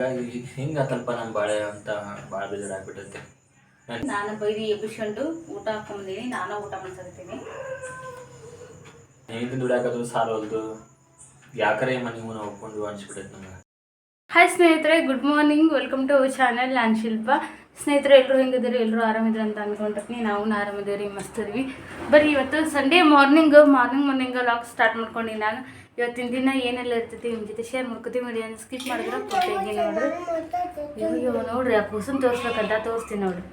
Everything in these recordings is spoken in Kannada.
ಹಾಗಾಗಿ ಹಿಂಗಾತಲ್ಪ ನಾನು ಬಾಳೆ ಅಂತ ಭಾಳ ಬೇಜಾರಾಗ್ಬಿಟ್ಟೈತೆ. ನಾನು ಬೈದಿ ಎಬ್ಬಿಸ್ಕೊಂಡು ಊಟ ಹಾಕೊಂಬಂದೀನಿ ನಾನು ಊಟ ಮಾಡ್ಸಕತ್ತೀನಿ ಹೆಂಗೆ ದುಡಿಯಾಕದು ಸಾಲವಲ್ದು ಯಾಕರೆ ಮನೆ ನಾವು ಒಪ್ಕೊಂಡು ಅನ್ಸ್ಬಿಟ್ಟೈತೆ ನಂಗೆ ಹಾಯ್ ಸ್ನೇಹಿತರೆ good morning welcome to our channel ನಾನು ಶಿಲ್ಪ. ಸ್ನೇಹಿತರೆ ಎಲ್ಲರೂ ಹೆಂಗಿದ್ದೀರಿ? ಎಲ್ಲರೂ ಆರಾಮಿದ್ರು ಅಂತ ಅಂದ್ಕೊಂಡಿರ್ತೀನಿ ನಾವು ಆರಾಮಿದ್ದೀವಿ ಮಸ್ತ್ ಇದ್ವಿ. ಬರೀ ಇವತ್ತು Sunday morning morning morning vlog start ಮಾಡ್ಕೊಂಡು ನಾನು. ಇವತ್ತಿನ ದಿನ ಏನೆಲ್ಲ ಇರ್ತೈತಿ ನಿಮ್ಮ ಜೊತೆ ಶೇರ್ ಮಾಡ್ಕೊತೀವಿ ವಿಡಿಯೋನ ಸ್ಕಿಪ್ ಮಾಡಿದ್ರೆ ಕೊಟ್ಟಿದ್ದೀನಿ ನೋಡ್ರಿ. ಅಯ್ಯೋ ನೋಡ್ರಿ ಆ ಕುಸುಮ್ ತೋರಿಸ್ಬೇಕಂತ ತೋರಿಸ್ತೀನಿ ನೋಡ್ರಿ.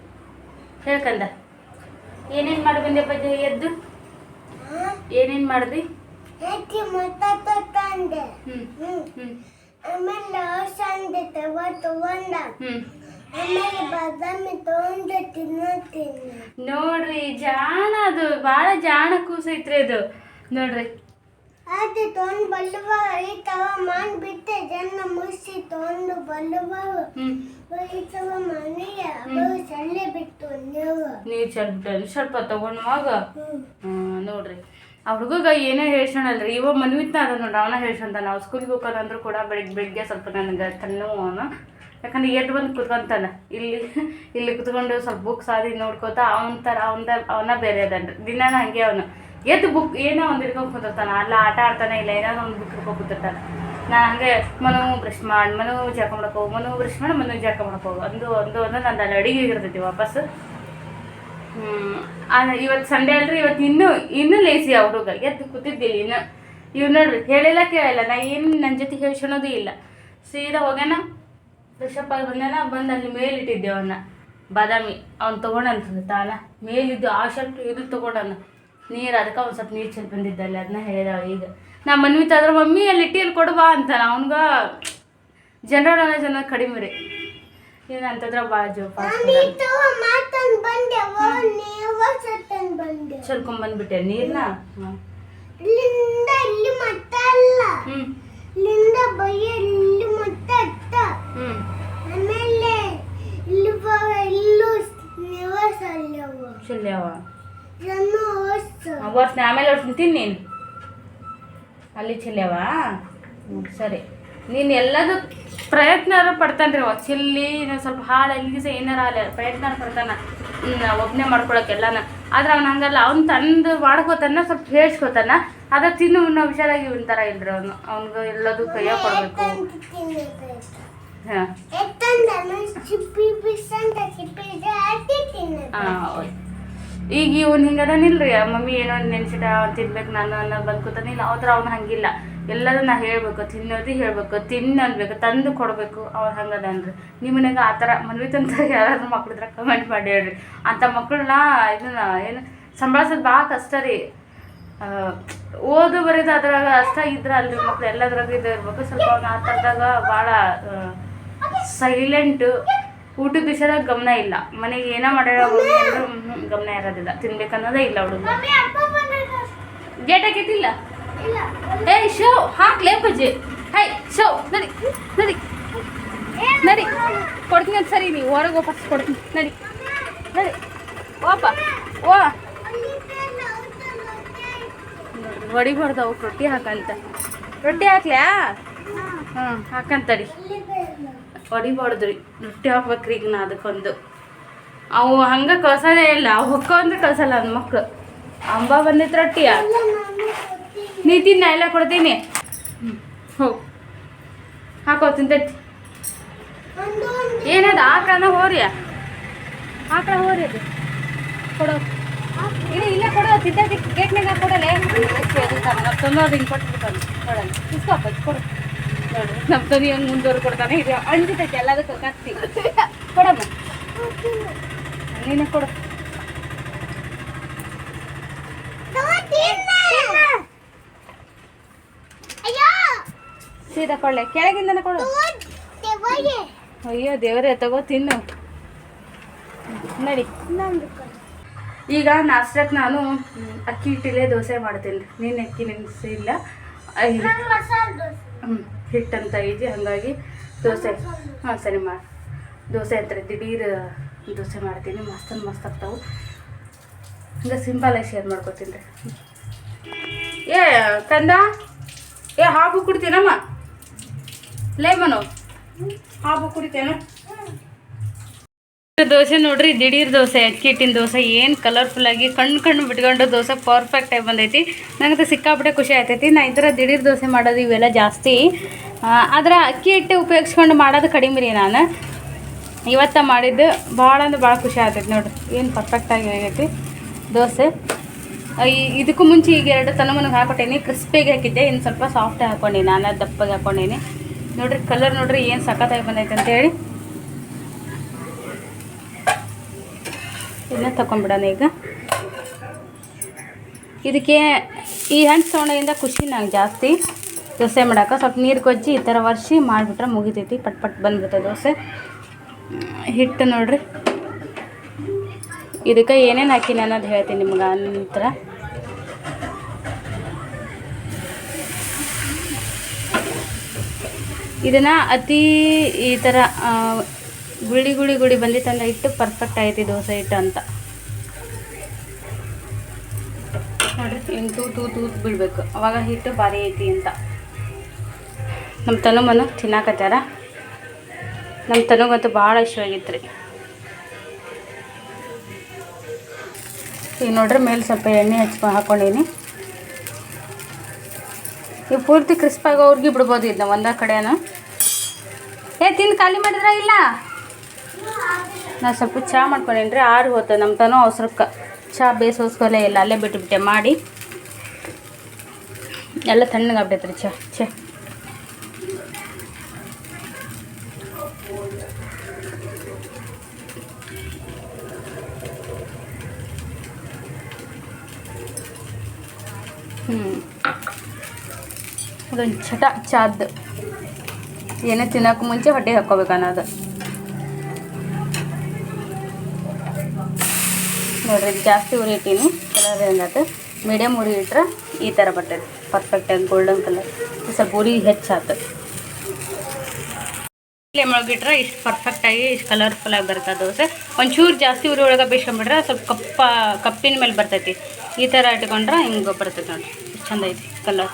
ಹೇಳ್ಕಂದ ಏನೇನು ಮಾಡಿ ಬಂದೆ ಪಜ್ಜ ಎದ್ದು? ಏನೇನು ಮಾಡಿದ್ರಿ ಆಮೇಲೆ ತಗೊಂಡ. ಆಮೇಲೆ ಬಾದಾಮಿ ತಗೊಂಡು ನೋಡ್ರಿ ಜಾಣ ಅದು. ಭಾಳ ಜಾಣ ಕೂಸೈತ್ರಿ ಅದು. ನೋಡ್ರಿ. ಅದು ತಗೊಂಡು ಬಲ್ಲುವ ಈ ತವ ಮಾನ್ ಬಿಟ್ಟೆ ಜನ ಮುಗಿಸಿ ತೊಂದು ಬಲ್ಲುವ ಹ್ಮ್. ಈ ತವ ಮನೆಯ ಅವರು ಸೊಳ್ಳೆ ಬಿಟ್ಟು ನೀವು. ನೀರು ಚೆಲ್ಬಿಟ್ಟು ಸ್ವಲ್ಪ ತಗೊಂಡ್ವಾಗ ನೋಡ್ರಿ. ಆ ಹುಡುಗ ಏನೇ ಹೇಳ್ಸೋಣಲ್ರಿ ಇವ ಮನ್ವಿತ್ನ ಅದ ನೋಡ್ರಿ ಅವನ ಹೇಳ್ಸಂತ ನಾವು ಸ್ಕೂಲ್ಗೆ ಹೋಗೋದಂದ್ರೂ ಕೂಡ ಬೆಳಿಗ್ಗೆ ಬೆಳಿಗ್ಗೆ ಸ್ವಲ್ಪ ನನಗೆ ತಲೆನೋವು ಅವನು. ಯಾಕಂದ್ರೆ ಎದ್ದು ಬಂದು ಕುತ್ಕೊಂತಾನ. ಇಲ್ಲಿ ಇಲ್ಲಿ ಕುತ್ಕೊಂಡು ಸ್ವಲ್ಪ ಬುಕ್ಸ್ ಆದಿ ನೋಡ್ಕೋತ ಅವನ ಥರ ಅವನ ಅವನ ಬೇರೆ ಅದನ್ರಿ. ದಿನಾನ ಹಂಗೆ ಅವನು. ಎದ್ದು ಬುಕ್ ಏನೋ ಒಂದು ಹಿಡ್ಕೊಂಡು ಕುಂತಿರ್ತಾನೆ, ಅಲ್ಲ ಆಟ ಆಡ್ತಾನೆ ಇಲ್ಲ ಏನಾದ್ರು ಒಂದು ಬುಕ್ ಹಿಡ್ಕೊಂಡು ಕೂತಿರ್ತಾನೆ. ನಾನು ಹಂಗೆ ಮನು ಬ್ರಷ್ ಮಾಡಿ, ಮನು ಜಾಕ ಮಾಡಕ್ಕೆ ಹೋಗು ಮನು ಬ್ರಷ್ ಮಾಡಿ, ಮನು ಜಾಕ ಮಾಡಕ್ಕೆ ಹೋಗು ಒಂದು ಒಂದು ಒಂದು ನಂದು ಅಲ್ಲಿ ಅಡಿಗೆ ಇರ್ತೈತಿ ವಾಪಸ್. ಹ್ಮ್ ಇವತ್ತು ಸಂಡೇ ಅಲ್ರಿ ಇವತ್ತು ಇನ್ನೂ ಇನ್ನೂ ಲೇಸಿ ಆ ಹುಡುಗ. ಎದ್ದು ಕೂತಿದ್ದಿಲ್ಲ ಇನ್ನು. ಇವ್ ನೋಡ್ರಿ, ಹೇಳಿಲ್ಲ ಕೇಳಿಲ್ಲ, ನಾ ಏನು ನನ್ನ ಜೊತೆ ಹೇಳ್ಸೋಣೋದು ಇಲ್ಲ. ಸೀದಾ ಹೋಗ್ಯಾನ ಫ್ರೆಶಪ್ ಆಗಿ ಬಂದಾನ, ಬಂದು ಅಲ್ಲಿ ಮೇಲಿಟ್ಟಿದ್ದೆ ಅವನ್ನ ಬಾದಾಮಿ, ಅವ್ನು ತೊಗೊಂಡಂತ ತಾನ. ಮೇಲಿದ್ದು ಆ ಶರ್ಟ್ ಇದು ತೊಗೊಂಡನ ನೀರು ಅದಕ್ಕೆ ಒಂದು ಸ್ವಲ್ಪ ನೀರು ಚೆಲ್ಲಿ ಬಂದಿದ್ದಲ್ಲಿ ಅದನ್ನ ಹೇಳಿದಾವ ಈಗ ನಮ್ಮ ಮನ್ವಿತ ತಾದ್ರೆ ಮಮ್ಮಿ ಅಲ್ಲಿ ಇಟ್ಟಿಯಲ್ಲಿ ಕೊಡುವ ಅಂತಾನ ಅವನ್ಗೆ ಜನರಲ್ ನಾಲೆಜ್ ಅನ್ನೋದು ಕಡಿಮೆ ರೀ. ಏನು ಅಂತಂದ್ರೆ ಭಾಳ ಜೋಪಾನ ಚಲ್ಕೊಂಬಂದ್ಬಿಟ್ಟೆ ನೀರ್ನ? ಹ್ಞೂ ಆಮೇಲೆ ಒರ್ಸ್ನ ಆಮೇಲೆ ವರ್ಷ ತಿನ್ನಿ ನೀನು. ಅಲ್ಲಿ ಚೆಲ್ಯವ ಹ್ಞೂ ಸರಿ. ನೀನು ಎಲ್ಲದು ಪ್ರಯತ್ನ ರೀ ಅವ ಚಿಲ್ಲಿ ಸ್ವಲ್ಪ ಹಾಳು ಎಲ್ಲಿ ಸಹ ಏನಾರ ಅಲ್ಲ ಪ್ರಯತ್ನ ಪಡ್ತಾನ. ಒಬ್ಬನೇ ಮಾಡ್ಕೊಳಕ್ಕೆ ಎಲ್ಲಾನ. ಆದ್ರೆ ಅವ್ನು ಹಂಗಲ್ಲ. ಅವ್ನು ತಂದು ಮಾಡ್ಕೋತಾನ ಸ್ವಲ್ಪ ಹೇಳ್ಸ್ಕೊತಾನ. ಅದ ತಿನ್ನು ಉನ್ನ ಹುಷಾರಾಗಿ ಉಂತಾರ ಇಲ್ರಿ ಅವನು. ಅವ್ನಿಗೆ ಎಲ್ಲದು ಕೈಯ ಕೊಡಬೇಕು. ಹಾಂ. ಹಾಂ ಈಗ ಇವ್ನು ಹಿಂಗದನಿಲ್ರಿ ಮಮ್ಮಿ ಏನೋ ನೆನ್ಸಿಟ ತಿನ್ಬೇಕು ನಾನು ಅನ್ನೋ ಬಂದು ಕೂತಾನಿಲ್ಲ ಅವ್ರ ಅವ್ನು ಹಂಗಿಲ್ಲ. ಎಲ್ಲರೂ ನಾ ಹೇಳ್ಬೇಕು, ತಿನ್ನೋದು ಹೇಳ್ಬೇಕು ತಿನ್ನು ಅನ್ಬೇಕು, ತಂದು ಕೊಡಬೇಕು, ಅವ್ರು ಹಂಗದನ್ರಿ. ನಿಮ್ಮ ಮನೆಗೆ ಆ ಥರ ಮನ್ವಿತಂತ ಯಾರಾದ್ರೂ ಮಕ್ಳಿದ್ರ ಕಮೆಂಟ್ ಮಾಡಿ ಹೇಳ್ರಿ. ಅಂಥ ಮಕ್ಕಳನ್ನ ಇದನ್ನ ಏನು ಸಂಬಳಸೋದು ಭಾಳ ಕಷ್ಟ ರೀ. ಓದು ಬರೀದು ಅದ್ರಾಗ ಅಷ್ಟ ಇದ್ರ ಅಲ್ರಿ ಮಕ್ಳು, ಎಲ್ಲದ್ರಾಗ ಇದು ಇರ್ಬೇಕು. ಸ್ವಲ್ಪ ಅವ್ನ ಆ ಥರದಾಗ ಭಾಳ ಸೈಲೆಂಟು ಊಟದ ವಿಷಯದಾಗ ಗಮನ ಇಲ್ಲ. ಮನೆಗೆ ಏನೋ ಮಾಡ್ಯಾರ ಅಂದ್ರು ಗಮನ ಇರೋದಿಲ್ಲ. ತಿನ್ಬೇಕನ್ನೋದೇ ಇಲ್ಲ ಹುಡುಗ ಗೇಟ್ ಹಾಕೈತಿಲ್ಲ? ಏ ಶೋ ಹಾಕ್ಲೇ ಪಜ್ಜಿ ಹೈ ಶೋ ನಡಿ ನಡಿ. ನಡಿ. ಕೊಡ್ತೀನಿ ಅಂತ ಸರಿ ನೀವು ಹೊರಗೆ ವಾಪಸ್ ಕೊಡ್ತೀನಿ. ನಡಿ. ನಡಿ. ಓಪ ಓ ಹೊಡಿಬಾರ್ದು ಅವ್ಕೆ ರೊಟ್ಟಿ ಹಾಕಂತ. ರೊಟ್ಟಿ ಹಾಕ್ಲ್ಯಾ ಹ್ಞೂ ಹಾಕಂತಡಿ. ಹೊಡಿಬಾರ್ದು ರೀ ರೊಟ್ಟಿ ಹಾಕ್ಬೇಕ್ರಿ ಈಗ ನಾ ಅದಕ್ಕೊಂದು ಅವು ಹಂಗೆ ಕಳ್ಸೋದೇ ಇಲ್ಲ ಅವು ಹೊಕ್ಕ ಅಂದ್ರೆ ಕಳ್ಸಲ್ಲ ನನ್ನ ಮಕ್ಳು ಅಂಬ ಬಂದಿತ್ತು ರೊಟ್ಟಿಯ ನೀ ತಿನ್ನ ಎಲ್ಲ ಕೊಡ್ತೀನಿ ಹೋಗು ಹಾಕೋ ತಿಂತೈತಿ ಏನದ ಆಕಳನ ಹೋರಿ ಆಕಳ ಹೋರಿ ಅದು ಕೊಡೋ ಇಲ್ಲ ಇಲ್ಲ ಕೊಡೋ ತಿಂತೈತಿ ಗೇಟ್ನಾಗ ಕೊಡಲೆ ತಂದು ಅದು ಹಿಂಗೆ ಕೊಟ್ಬಿಡ್ತಾನೆ ಕೊಡಲ್ಲ ಇಸ್ಕೊಪ್ಪ ಕೊಡು ನಮ್ಮ ತನಿ ಹೆಂಗೆ ಮುಂದುವರೆ ಕೊಡ್ತಾನೆ? ಇದು ಅಂಜಿತೈತಿ ಎಲ್ಲದಕ್ಕೂ ಕತ್ತಿ. ಕೊಡಮ್ಮ. ನೀನು ಕೊಡು. ಸೀದಾ ಕೊಳ್ಳೆ ಕೆಳಗಿಂದನೇ ಕೊಡು. ಅಯ್ಯೋ ದೇವರೇ ತಗೋ ತಿನ್ನು. ನಡಿ. ಈಗ ನಾಷ್ಟಕ್ಕೆ ನಾನು ಅಕ್ಕಿ ಹಿಟ್ಟಿಲೇ ದೋಸೆ ಮಾಡ್ತೀನಿ. ನೀನು ಅಕ್ಕಿ ನೆನೆಸಿಲ್ಲ. ಹ್ಞೂ ಹಿಟ್ಟಂತ ಐತಿ, ಹಾಗಾಗಿ ದೋಸೆ. ಹಾಂ, ಸರಿ ಮಾ. ದೋಸೆ ಅಂತಾರೆ ದಿಢೀರ್ ದೋಸೆ ಮಾಡ್ತೀನಿ ಮಸ್ತ್ ಮಸ್ತ್ ಆಗ್ತಾವೆ. ಹಂಗೆ ಸಿಂಪಲಾಗಿ ಶೇರ್ ಮಾಡ್ಕೊತೀನಿ ರೀ. ಏ, ಕಂದ, ಏ ಹಾಬು ಕುಡಿತೇನಮ್ಮ. ಲೇಮನು ಹಾಬು ಕುಡಿತೇನು? ದೋಸೆ ನೋಡ್ರಿ, ದಿಢೀರ್ ದೋಸೆ, ಅಕ್ಕಿ ಹಿಟ್ಟಿನ ದೋಸೆ, ಏನು ಕಲರ್ಫುಲ್ ಆಗಿ ಕಣ್ಣು ಕಣ್ಣು ಬಿಟ್ಕೊಂಡು ದೋಸೆ ಪರ್ಫೆಕ್ಟ್ ಆಗಿ ಬಂದೈತಿ. ನಂಗೆ ಸಿಕ್ಕಾಪಟ್ಟೆ ಖುಷಿ ಆಯ್ತೈತಿ ನಾ ಈ ಥರ ದಿಢೀರ್ ದೋಸೆ ಮಾಡೋದು ಇವೆಲ್ಲ ಜಾಸ್ತಿ. ಆದ್ರೆ ಅಕ್ಕಿ ಹಿಟ್ಟು ಉಪಯೋಗಿಸ್ಕೊಂಡು ಮಾಡೋದು ಕಡಿಮೆ ರೀ ನಾನು. ಇವತ್ತ ಮಾಡಿದ್ದು ಭಾಳ ಅಂದ್ರೆ ಭಾಳ ಖುಷಿ ಆಗ್ತೈತಿ ನೋಡ್ರಿ. ಏನು ಪರ್ಫೆಕ್ಟಾಗಿ ಆಗೈತಿ ದೋಸೆ. ಇದಕ್ಕೂ ಮುಂಚೆ ಈಗ ಎರಡು ತನ ಮನಗೆ ಹಾಕೊಟ್ಟೇನಿ. ಕ್ರಿಸ್ಪಿಗೆ ಹಾಕಿದ್ದೆ. ಇನ್ನು ಸ್ವಲ್ಪ ಸಾಫ್ಟ್ ಹಾಕೊಂಡಿನಿ. ನಾನು ದಪ್ಪಗೆ ಹಾಕೊಂಡೀನಿ. ನೋಡ್ರಿ ಕಲರ್ ನೋಡ್ರಿ ಏನು ಸಖತ್ತಾಗಿ ಬಂದೈತೆ ಅಂತೇಳಿ. ಇದನ್ನ ತಗೊಂಡ್ಬಿಡೋಣ ಈಗ. ಇದಕ್ಕೆ ಈ ಹಣ್ಣು ಸೋಣೆಯಿಂದ ಖುಷಿ ನಂಗೆ ಜಾಸ್ತಿ. ದೋಸೆ ಮಾಡಕ್ಕೆ ಸ್ವಲ್ಪ ನೀರು ಕೊಜ್ಜಿ ಈ ಥರ ವರ್ಷಿ ಮಾಡಿಬಿಟ್ರೆ ಮುಗಿತೈತಿ, ಪಟ್ ಪಟ್ ಬಂದ್ಬಿಡುತ್ತೆ ದೋಸೆ. ಹಿಟ್ಟು ನೋಡ್ರಿ. ಇದಕ್ಕೆ ಏನೇನು ಹಾಕಿನಿ ಅನ್ನೋದು ಹೇಳ್ತೀನಿ ನಿಮ್ಗೆ ನಂತರ ಇದನ್ನು ಅತಿ ಈ ಥರ ಗುಳಿ ಗುಳಿ ಗುಳಿ ಬಂದಿತ್ತಂದ್ರೆ ಹಿಟ್ಟು ಪರ್ಫೆಕ್ಟ್ ಆಯ್ತು ದೋಸೆ ಹಿಟ್ಟು ಅಂತ. ನೋಡ್ರಿ ಹಿಂಗೆ ತೂ ತೂ ತೂತ್ ಬಿಡಬೇಕು. ಅವಾಗ ಹಿಟ್ಟು ಭಾರಿ ಐತಿ ಅಂತ. ನಮ್ಮ ತನುಮನು ತಿನ್ನಾಕತ್ಯಾರ ನಮ್ಮ ತನುಗಂತೂ ಭಾಳ ಇಷ್ಟವಾಗಿತ್ತು ರೀ ಈಗ ನೋಡ್ರಿ, ಮೇಲೆ ಸ್ವಲ್ಪ ಎಣ್ಣೆ ಹಚ್ಕೊ ಹಾಕ್ಕೊಂಡೀನಿ ಇವು ಪೂರ್ತಿ ಕ್ರಿಸ್ಪಾಗಿ ಅವ್ರಿಗೆ ಬಿಡ್ಬೋದು ಇದನ್ನ ಒಂದೇ ಕಡೆನ. ಏ, ತಿಂದು ಖಾಲಿ ಮಾಡಿದ್ರ ಇಲ್ಲ? ನಾ ಸ್ವಲ್ಪ ಚಹಾ ರೀ ಆರು ಹೋತ ನಮ್ಮ ತನೋ ಅವಸರಕ್ಕೆ. ಚಹಾ ಬೇಸೋಸ್ಕೊಲೇ ಇಲ್ಲ, ಅಲ್ಲೇ ಬಿಟ್ಟುಬಿಟ್ಟೆ ಮಾಡಿ. ಎಲ್ಲ ತಣ್ಣಗಾಗ್ಬಿಟ್ಟೈತೆ ರೀ ಚಹಾ ಛೇ. ಹ್ಞೂ ಅದೊಂದು ಚಟ ಚಾದ್ದು. ಏನೇ ತಿನ್ನೋಕೆ ಮುಂಚೆ ಹೊಟ್ಟೆಗೆ ಹಾಕ್ಕೋಬೇಕು ಅನ್ನೋದು. ನೋಡ್ರಿ ಇದು ಜಾಸ್ತಿ ಉರಿ ಇಟ್ಟೀನಿ ಕಲರ್ ಹೆಂಗಾತು ಮೀಡಿಯಮ್ ಉರಿ ಇಟ್ರೆ ಈ ಥರ ಬರ್ತೈತೆ. ಪರ್ಫೆಕ್ಟಾಗಿ ಗೋಲ್ಡನ್ ಕಲರ್ ಸ್ವಲ್ಪ ಉರಿ ಹೆಚ್ಚಾತು. ಫ್ಲೇಮ್ ಒಳಗಿಟ್ರೆ ಇಷ್ಟು ಪರ್ಫೆಕ್ಟಾಗಿ ಇಷ್ಟು ಕಲರ್ಫುಲ್ಲಾಗಿ ಬರ್ತದೆ ದೋಸೆ ಒಂಚೂರು ಜಾಸ್ತಿ ಉರಿ ಒಳಗೆ ಬೇಯಿಸ್ಕೊಂಬಿಟ್ರೆ ಸ್ವಲ್ಪ ಕಪ್ಪ ಕಪ್ಪಿನ ಮೇಲೆ ಬರ್ತೈತಿ. ಈ ಥರ ಇಟ್ಕೊಂಡ್ರೆ ಹಿಂಗೆ ಬರ್ತೈತೆ ನೋಡಿರಿ. ಚಂದ ಐತಿ ಕಲರ್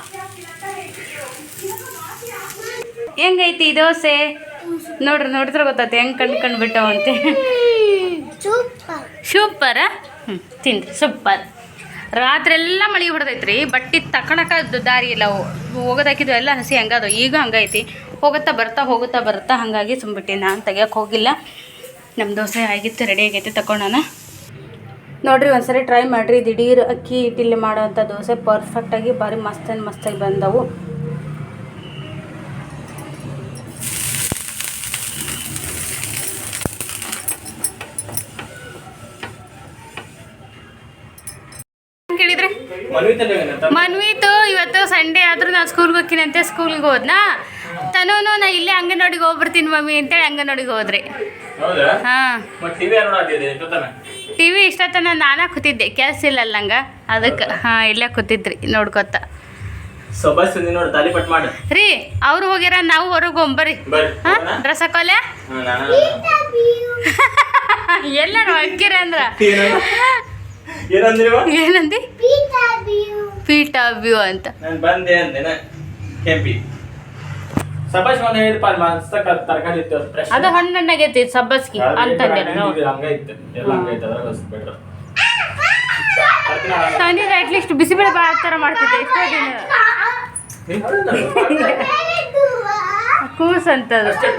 ಹೆಂಗೈತಿ ಈ ದೋಸೆ? ನೋಡ್ರಿ ನೋಡಿದ್ರೆ ಗೊತ್ತೈತೆ ಹೆಂಗೆ ಕಣ್ಣು ಕಣ್ಣು ಬಿಟ್ಟವಂತೆ ಸೂಪರ್ ಸೂಪರ ಹ್ಞೂ ಸೂಪರ್. ರಾತ್ರಿ ಎಲ್ಲ ಮಳೆ ಹೊಡೆದೈತ್ರಿ ಬಟ್ಟೆ ತಕೊಳಕ ದಾರಿ ಇಲ್ಲ. ಅವು ಹೋಗೋದಾಕಿದ್ವು ಎಲ್ಲ ಹಸಿ ಹಂಗದು ಈಗ ಹಂಗೈತಿ. ಹೋಗುತ್ತಾ ಬರ್ತಾ ಹೋಗುತ್ತಾ ಬರ್ತಾ ಹಾಗಾಗಿ ಸುಮ್ಬಿಟ್ಟೆ. ನಾನು ತೆಗಿಯೋಕೆ ಹೋಗಿಲ್ಲ. ನಮ್ಮ ದೋಸೆ ಆಗಿತ್ತು ರೆಡಿ ಆಗೈತೆ ತಗೊಂಡಾನ ನೋಡ್ರಿ, ಒಂದ್ಸರಿ ಟ್ರೈ ಮಾಡಿರಿ. ದಿಢೀರ್ ಅಕ್ಕಿ ಹಿಟ್ಟಿಲ್ಲಿ ಮಾಡೋವಂಥ ದೋಸೆ ಪರ್ಫೆಕ್ಟಾಗಿ ಭಾರಿ ಮಸ್ತ್ ಆ್ಯಂಡ್ ಮಸ್ತಾಗಿ ಬಂದವು ಕೇಳಿದ್ರೆ ಮನ್ವಿ ತಂದೆ ಮನ್ವಿತು ಇವತ್ತು ಸಂಡೇ ಆದ್ರೂ ನಾನು ಸ್ಕೂಲ್ಗೆ ಹೋಗ್ತೀನಂತೆ ಸ್ಕೂಲ್ಗೆ ಹೋದ್ನಾ? ತನೂ ನಾ ಇಲ್ಲೇ ಅಂಗನವಾಡಿಗೆ ಹೋಗ್ಬರ್ತೀನಿ ಮಮ್ಮಿ ಅಂತೇಳಿ ಅಂಗನವಾಡಿಗೆ ಹೋದ್ರಿ. ಹೌದಾ? ಹಾಂ. ಟಿ ವಿ ಇಷ್ಟತನ ನಾನಾ ಕೂತಿದ್ದೆ ಕೆಲಸ ಇಲ್ಲಲ್ಲ ನಂಗೆ ಅದಕ್ಕೆ ಹಾಂ ಇಲ್ಲೇ ಕೂತಿದ್ರಿ ನೋಡ್ಕೊತ. ರೀ ಅವ್ರು ಹೋಗ್ಯಾರ ನಾವು ಹೊರಗೆ ಹೋಗ್ಬರ್ರಿ ಬರ್ರಿ. ಹಾಂ? ಡ್ರೆಸ್ ಹಾಕೋಲೆ ಅಕ್ಕಿರ ಅಂದ್ರ? ಏನಂದ್ರಿವ? ಏನಂದಿ? ಪೀಟ ವ್ಯೂ ಅಂತ. ನಾನು ಬಂದೆ ಅಂದೇನ ಕೆಂಪಿ. ಒಂದು ತರಕಾರಿ ಇತ್ತು ಫ್ರೆಶ್ ಅದು ಹಣ್ಣಾಗೈತಿ ಸಬ್ಬಸ್ಗಿ ಅಂತಂದೆ ಹಂಗೆ ಹಂಗೈತೆ ಎಲ್ಲ ಅದ್ರಾಗ ಬೆಟ್ರ್ ತಂದಿದ್ರೆ ಅಟ್ಲೀಸ್ಟ್ ಬಿಸಿಬೇಳೆ ಭಾಳ ಥರ ಮಾಡ್ತಿದ್ದೆ. ಎಷ್ಟೋ ದಿನ.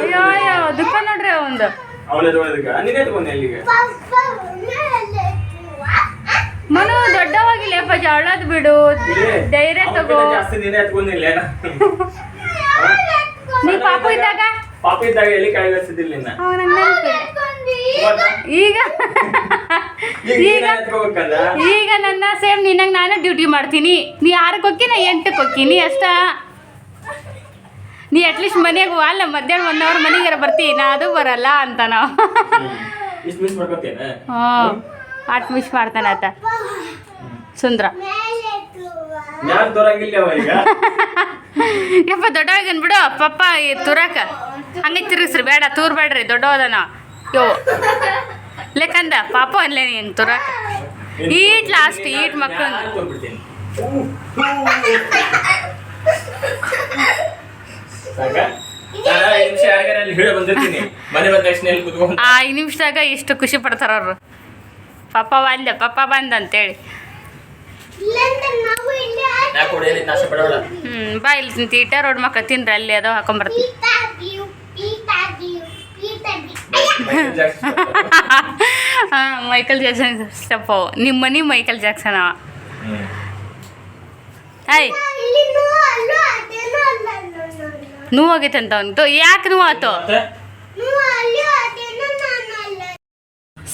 ಅಯ್ಯೋ ಅಯ್ಯೋ ದುಃಖ ನೋಡ್ರಿ ಅವಂದು. ಅವನೇ ನೀನೇ ದೊಡ್ಡವಾಗಿಲ್ಲ ಅಲ್ಲಿಗೆ ಜಾಳದ್ ಬಿಡು. ಧೈರ್ಯ ತಗೋ. ಅವ್ನ್ಕಿಂತ ಜಾಸ್ತಿ ನೀನೇ ಎತ್ಕೊಂಡಿಲ್ಲ ನೀ ಪಾಪು ಇದ್ದಾಗ? ಪಾಪ ಇದ್ದಾಗ ಎಲ್ಲಿ? ಈಗ ಈಗ? ಈಗ ನೀನೇ ಈಗ? ನನ್ನ ಸೇಮ್ ನಿನ್ನಂಗ್ ನಾನು ಡ್ಯೂಟಿ ಮಾಡ್ತೀನಿ. ನೀ ಆರಕ್ಕೆ ಹೋಗಿ ನಾ ಎಂಟಕ್ಕೆ ಹೋಗ್ತೀನಿ ಅಷ್ಟ? ನೀ ಅಟ್ಲೀಸ್ಟ್ ಮನೆಗೆ ಅಲ್ಲ ಮಧ್ಯಾಹ್ನ ಒನ್ ಅವರ್ ಮನೆಗೆ ಬರ್ತೀನಿ ನಾ ಅದು ಬರಲ್ಲ ಅಂತ ನಾವು. ಹಾಂ. ಆಟ್ ಮಿಶ್ ಮಾಡ್ತಾನೆ ಆತ. ಸುಂದ್ರ. ಯಪ್ಪ ದೊಡ್ಡವಾಗನ್ ಬಿಡು. ಪಪ್ಪ ಈ ತುರಾಕ. ಹಂಗೆ ತಿರುಗಿಸ್ರಿ ಬೇಡ ತೂರ್ ಬೇಡ್ರಿ ದೊಡ್ಡವದನ. ಯೋ. ಲೆಕ್ಕಂದ ಪಾಪ ಅಲ್ಲೇ ನೀನು ತುರಾಕ. ಈಟ್ ಲಾಸ್ಟ್ ಈಟ್ ಮಕ್ಕಳು ಐದು ನಿಮಿಷದಾಗ ಎಷ್ಟು ಖುಷಿ ಪಡ್ತಾರ ಅವರು. ಪಪ್ಪ ಬಂದ ಪಪ್ಪ ಬಂದ ಅಂತೇಳಿ ಇಲ್ಲಂದ್ರೆ ನಾವು ಇಲ್ಲೇ ಯಾಕೆ ಕೊಡಿ ನಾಶ ಪಡೋಳ ಹ್ಞೂ ಬಾ ಇಲ್ಲಿ ತೀಟ ರೋಡ್ ಮಕ್ಳು ತಿನ್ರಿ ಅಲ್ಲಿ ಅದೋ ಹಾಕೊಂಬರ್ತೀನಿ ಪೀತಾದಿಯು ಪೀತಾದಿಯು ಪೀತಾದಿ ಹಾಂ ಮೈಕಲ್ ಜಾಕ್ಸನ್ ಸ್ಟೆಪ್ ಅವು ನಿಮ್ಮ ಮನೆ ಮೈಕಲ್ ಜಾಕ್ಸನ್ ಅವ. ಆಯ್ ಇಲ್ಲಿ ನೋ ಅಲ್ಲೋ ಅದೇನೋ ಅಲ್ಲ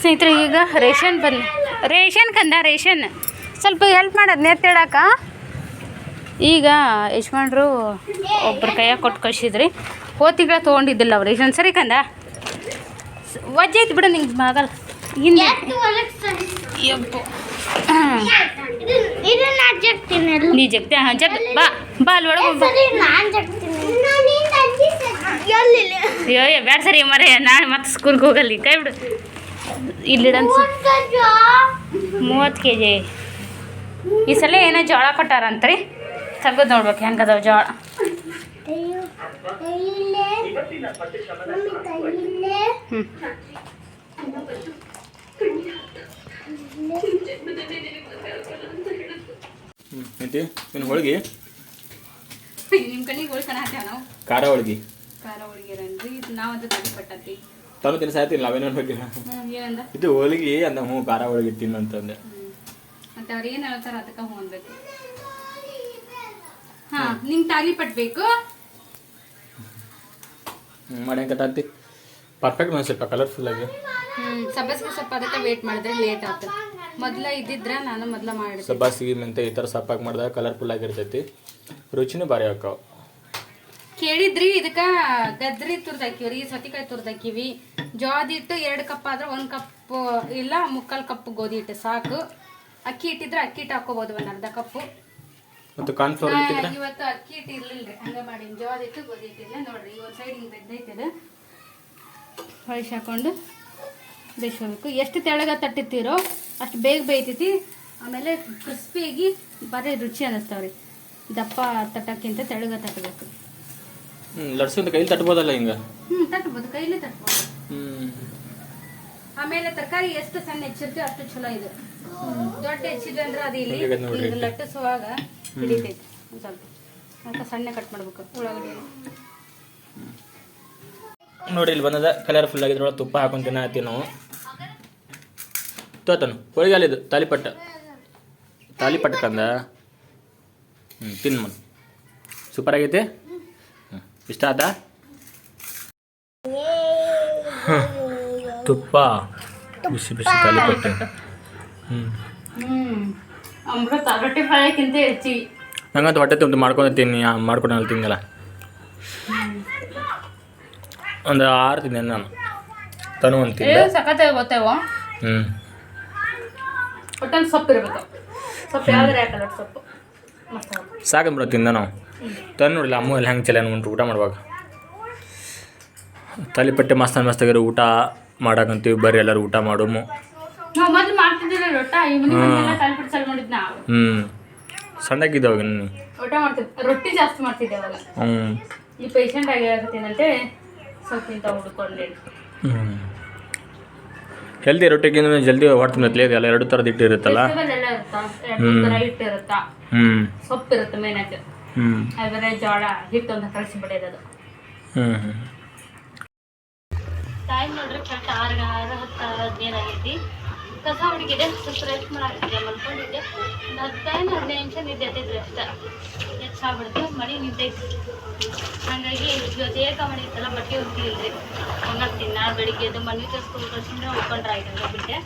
ಸ್ನೇಹಿತರೆ ಈಗ ರೇಷನ್ ಬಂದು ರೇಷನ್ ಕಂದ ರೇಷನ್. ಸ್ವಲ್ಪ ಹೆಲ್ಪ್ ಮಾಡೋದು ನೆತ್ತಿಡಾಕ ಈಗ ಯಜಮಾನ್ರು ಒಬ್ಬರು ಕೈಯ ಕೊಟ್ಟು ಕಳ್ಸಿದ್ರಿ. ಹೋದ ತಿಂಗಳ ತೊಗೊಂಡಿದ್ದಿಲ್ಲ ಅವ್ರು. ರೇಷನ್ ಸರಿ ಕಂದ? ವಜ್ಜೆ ಐತಿ ಬಿಡು ನಿಂಗೆ ಮಗಲ್. ಹಿಂದೆ. ನೀ ಜಗ್ತಿ? ಹಾಂ ಜಗ್. ಬಾ ಬಾ ಅಲ್ಲಿ ಒಳಗೆ ಬ್ಯಾಡ ಸರಿ ಮರೆ ನಾನು ಮತ್ತೆ ಸ್ಕೂಲ್ಗೆ ಹೋಗಲ್ಲಿ. ಕೈ ಬಿಡು. ಇಲ್ಲಿಡನ್ ಮೂವತ್ತು ಕೆ ಜಿ ಈ ಸಲ ಏನೋ ಜೋಳ ಕೊಟ್ಟಾರಂತ್ರಿ. ತೆಗೆದು ನೋಡ್ಬೇಕು ಹೆಂಗದಾವ ಜೋಳ. ಹ್ಞೂ ಹ್ಞೂ ಐತಿ ಇನ್ನು ಹೋಳಿಗೆ? ನಿಮ್ಮ ಕಣ್ಣಿಗೆ ಹೋಳ್ಕಣ ಹಾಕ್ಯಾವ ನಾವು? ಖಾರ ಹೋಳಿಗೆ. ಖಾರ ಹೋಳಿಗೆ ಇದು ನಾವಂತೂ ಪಟ್ಟತಿ ತಂದು ತಿನ್ನ ಸಾಯ್ತಿಲ್ಲ ನಾವೇನೋ ಬಗ್ಗೆ ಹ್ಞೂ ಇದು ಹೋಳಿಗೆ ಅಂದ ಹ್ಞೂ ಖಾರ ಹೋಳಿಗೆ ತಿನ್ನಂತಂದೆ ಅಂತಂದೆ ಮತ್ತೆ ಅವ್ರು ಏನು ಹೇಳ್ತಾರ ಅದಕ್ಕೆ ಹ್ಞೂ ಅನ್ಬೇಕು? ಹಾಂ ನಿಂಗೆ ತಾಲಿ ಪಟ್ಬೇಕು? ಮಾಡಿ ಹೆಂಗೆ ಪರ್ಫೆಕ್ಟ್ ಸ್ವಲ್ಪ ಕಲರ್ಫುಲ್ ಆಗಿ. ಹ್ಞೂ ಸಬ್ಬಸ್ಗೆ ಸ್ವಲ್ಪ ಅದಕ್ಕೆ ವೇಟ್ ಮಾಡಿದ್ರೆ ಲೇಟ್ ಆಯ್ತು ಮೊದಲ ಇದ್ದಿದ್ರೆ ನಾನು ಮೊದಲ ಮಾಡಿದೆ ಸಬ್ಬಸ್ಗೆ ಮೆಂತೆ ಈ ಥರ ಸಪ್ಪಾಗಿ ಮಾಡಿದಾಗ ಕಲರ್ಫುಲ್ ಆಗಿರ್ತೈತಿ. ರುಚಿನೂ ಭಾರಿ ಹಾಕಾವ ಕೇಳಿದ್ರಿ ಇದಕ್ಕ ಗದ್ರಿ ತುರ್ದಾಕಿವ್ರಿ ಸತಿಕಾಯಿ ತುರ್ದಾಕಿವಿ. ಜೋದಿ ಹಿಟ್ಟು ಎರಡು ಕಪ್ ಆದ್ರೆ ಒಂದ್ ಕಪ್ ಇಲ್ಲ ಮುಕ್ಕಾಲು ಕಪ್ ಗೋಧಿ ಹಿಟ್ಟು ಸಾಕು. ಅಕ್ಕಿ ಇಟ್ಟಿದ್ರೆ ಅಕ್ಕಿ ಹಿಟ್ಟು ಹಾಕೋಬಹುದು ಒಂದು ಅರ್ಧ ಕಪ್ಪು ಮತ್ತು ಇವತ್ತು ಅಕ್ಕಿ ಹಿಟ್ಟು ಇರ್ಲಿಲ್ರಿ ಹಂಗ ಮಾಡಿ ಜೋದಿಟ್ಟು ಗೋಧಿ ಹಿಟ್ಟಿಲ್ಲ ನೋಡ್ರಿ ಒಂದ್ ಸೈಡ್ ಹಿಂಗೆ ಬೆದ್ದೈತೆ ಇದು ಹೊಳಿಸಿ ಹಾಕೊಂಡು ಬೇಯಿಸ್ಕೋಬೇಕು. ಎಷ್ಟು ತೆಳಗ ತಟ್ಟಿರ್ತೀರೋ ಅಷ್ಟು ಬೇಗ ಬೇಯ್ತೈತಿ. ಆಮೇಲೆ ಕ್ರಿಸ್ಪಿಯಾಗಿ ಬರೀ ರುಚಿ ಅನ್ನಿಸ್ತಾವ್ರಿ ದಪ್ಪ ತಟ್ಟಕ್ಕಿಂತ ತೆಳಗ ತಟ್ಟಬೇಕು. ಹ್ಞೂ ಲಡ್ಸ್ಕೊಂತ ಕೈಲಿ ತಟ್ಬೋದಲ್ಲ ಹಿಂಗ? ಹ್ಮ್ ತಟ್ಬೋದು ಕೈಲಿ ತಟ್ಬೋದು. ಹ್ಞೂ ಆಮೇಲೆ ತರಕಾರಿ ಎಷ್ಟು ಸಣ್ಣ ಹೆಚ್ಚಿರ್ತೀವಿ ಅಷ್ಟು ಚಲೋ ಇದೆ. ದೊಡ್ಡ ಹೆಚ್ಚಿದ್ರೆ ಅಂದ್ರೆ ಅದು ಇಲ್ಲಿ ಹಿಂಗೆ ನೋಡ್ರಿ. ಹಿಂಗೆ ಲಟ್ಟಿಸುವಾಗ ಹಿಡಿತೈತಿ. ಒಂದ್ ಸ್ವಲ್ಪ. ಅದಕ್ಕೆ ಸಣ್ಣ ಕಟ್ ಮಾಡ್ಬೇಕು ಉಳ್ಳಾಗಡ್ಡಿ. ನೋಡಿ ಇಲ್ಲಿ ಬಂದದ. ಕಲರ್ಫುಲ್ ಆಗಿದ್ರೊಳಗೆ ತುಪ್ಪ ಹಾಕೊಂಡು ತಿನ್ನತ್ತೀವಿ ನಾವು. ತೋತನು ಹೋಳಿಗೆ ಇದು ತಾಲಿಪಟ್ಟ. ತಾಲಿಪಟ್ಟ ಕಂದ ಹ್ಞೂ ತಿನ್ನು ಮನ್. ಸೂಪರ್ ಆಗೈತಿ? ಇಷ್ಟ ಆದ ತುಪ್ಪ. ಬಿಸಿ ಬಿಸಿ ತಾಲಿಪಟ್ಟ ಅಮೃತ ರೊಟ್ಟಿ ಫ್ರೈಕ್ಕಿಂತ ನಂಗಂತ ಹೊಟ್ಟೆ ತುಂಬ ಮಾಡ್ಕೊಂಡು ತಿನ್ನಿ ಮಾಡ್ಕೊಂಡು ತಿನ್ನಲ್ಲ ಒಂದು ಆರು ತಿಂದೆ ನಾನು. ತನು ಒಂದು ಏ ತಿಂದೆ ಸಖತ್ ಗೊತ್ತೇವ ಹ್ಞೂ ಒಟ್ಟೊಂದು ಸೊಪ್ಪು ಇರಬೇಕು. ಸೊಪ್ಪು ಯಾವ್ದಾರ ಹಾಕಲ್ಲ ಸೊಪ್ಪು. ಸಾಕು ಬಿಡೋ ತಿಂದ ನಾವು. ತನ್ನ ನೋಡಿಲ್ಲ ಅಮ್ಮ ಎಲ್ಲ ಹೆಂಗೆ ಚಲೋ ಉಂಟು ಊಟ ಮಾಡುವಾಗ? ತಲೆಪಟ್ಟೆ ಮಸ್ತ್ ಮಸ್ತ್ ಆಗಿರೋ ಊಟ ಮಾಡಕ್ಕಂತೀವಿ ಬರ್ರಿ ಎಲ್ಲರೂ ಊಟ ಮಾಡೋಮು. ಹ್ಞೂ ಮಾಡ್ತಿದ್ದೀವಿ ರೊಟ್ಟ ಜಾಸ್ತಿ ಮಾಡ್ತಿದ್ದೆ ಹ್ಞೂ ಈ ಪೇಷಂಟ್ ಆಗಿರತ್ತೇನಂತೇಳಿ ಸ್ವಲ್ಪ ಇಂಥ ಹುಡ್ಕೊಂಡೆ ಹ್ಞೂ ಹೆಲ್ದಿ ಜಲ್ದಿ ಹೊಡ್ತೀನಿ ಇದೆಯಲ್ಲ ಎರಡು ಥರದ ಹಿಟ್ಟು ಇರುತ್ತಲ್ಲ ಎಲ್ಲ ಹ್ಞೂ ಸೊಪ್ಪು ಇರುತ್ತೆ ಮೇನಾಗಿ ಅದ್ರ ಜೋಳ ಹಿಟ್ಟು ಅಂತ ಕಳಿಸಿ ಬಿಡೋದು ಟೈಮ್ ನೋಡ್ರಿ ಕರೆಕ್ಟ್ ಆರು ಆರು ಹತ್ತು ಹದಿನೈದು ಆಗೈತಿ. ಕಸ ಹುಡುಗಿದೆ ಸ್ವಲ್ಪ ರೆಸ್ಟ್ ಮಾಡಾಕಿದ್ದೆ ಮಲ್ಕೊಂಡಿದ್ದೆ ಒಂದು ಹತ್ತೈದು ಹದಿನೈದು ನಿಮಿಷ ನಿದ್ದೆ ಹತ್ತಿದ್ರಿ ಅಷ್ಟೇ. ಹೆಚ್ಚಾಗ್ಬಿಡ್ತು ಮಳೆ ಹಂಗಾಗಿ ಹಾಗಾಗಿ ಜೊತೆ ಏಕ ಇತ್ತಲ್ಲ ಬಟ್ಟೆ ಹೋಗ್ತಿಲ್ರಿ ಒಣಗ್ತೀನಿ ತಿನ್ನ ಬೆಳಿಗ್ಗೆ ಎದ್ದು ಮನೆ ತರಿಸ್ಕೊಂಡು ಕಳ್ಸಿದ್ರೆ ಉಳ್ಕೊಂಡ್ರೆ ಆಯ್ತು ಬಿಟ್ಟೆ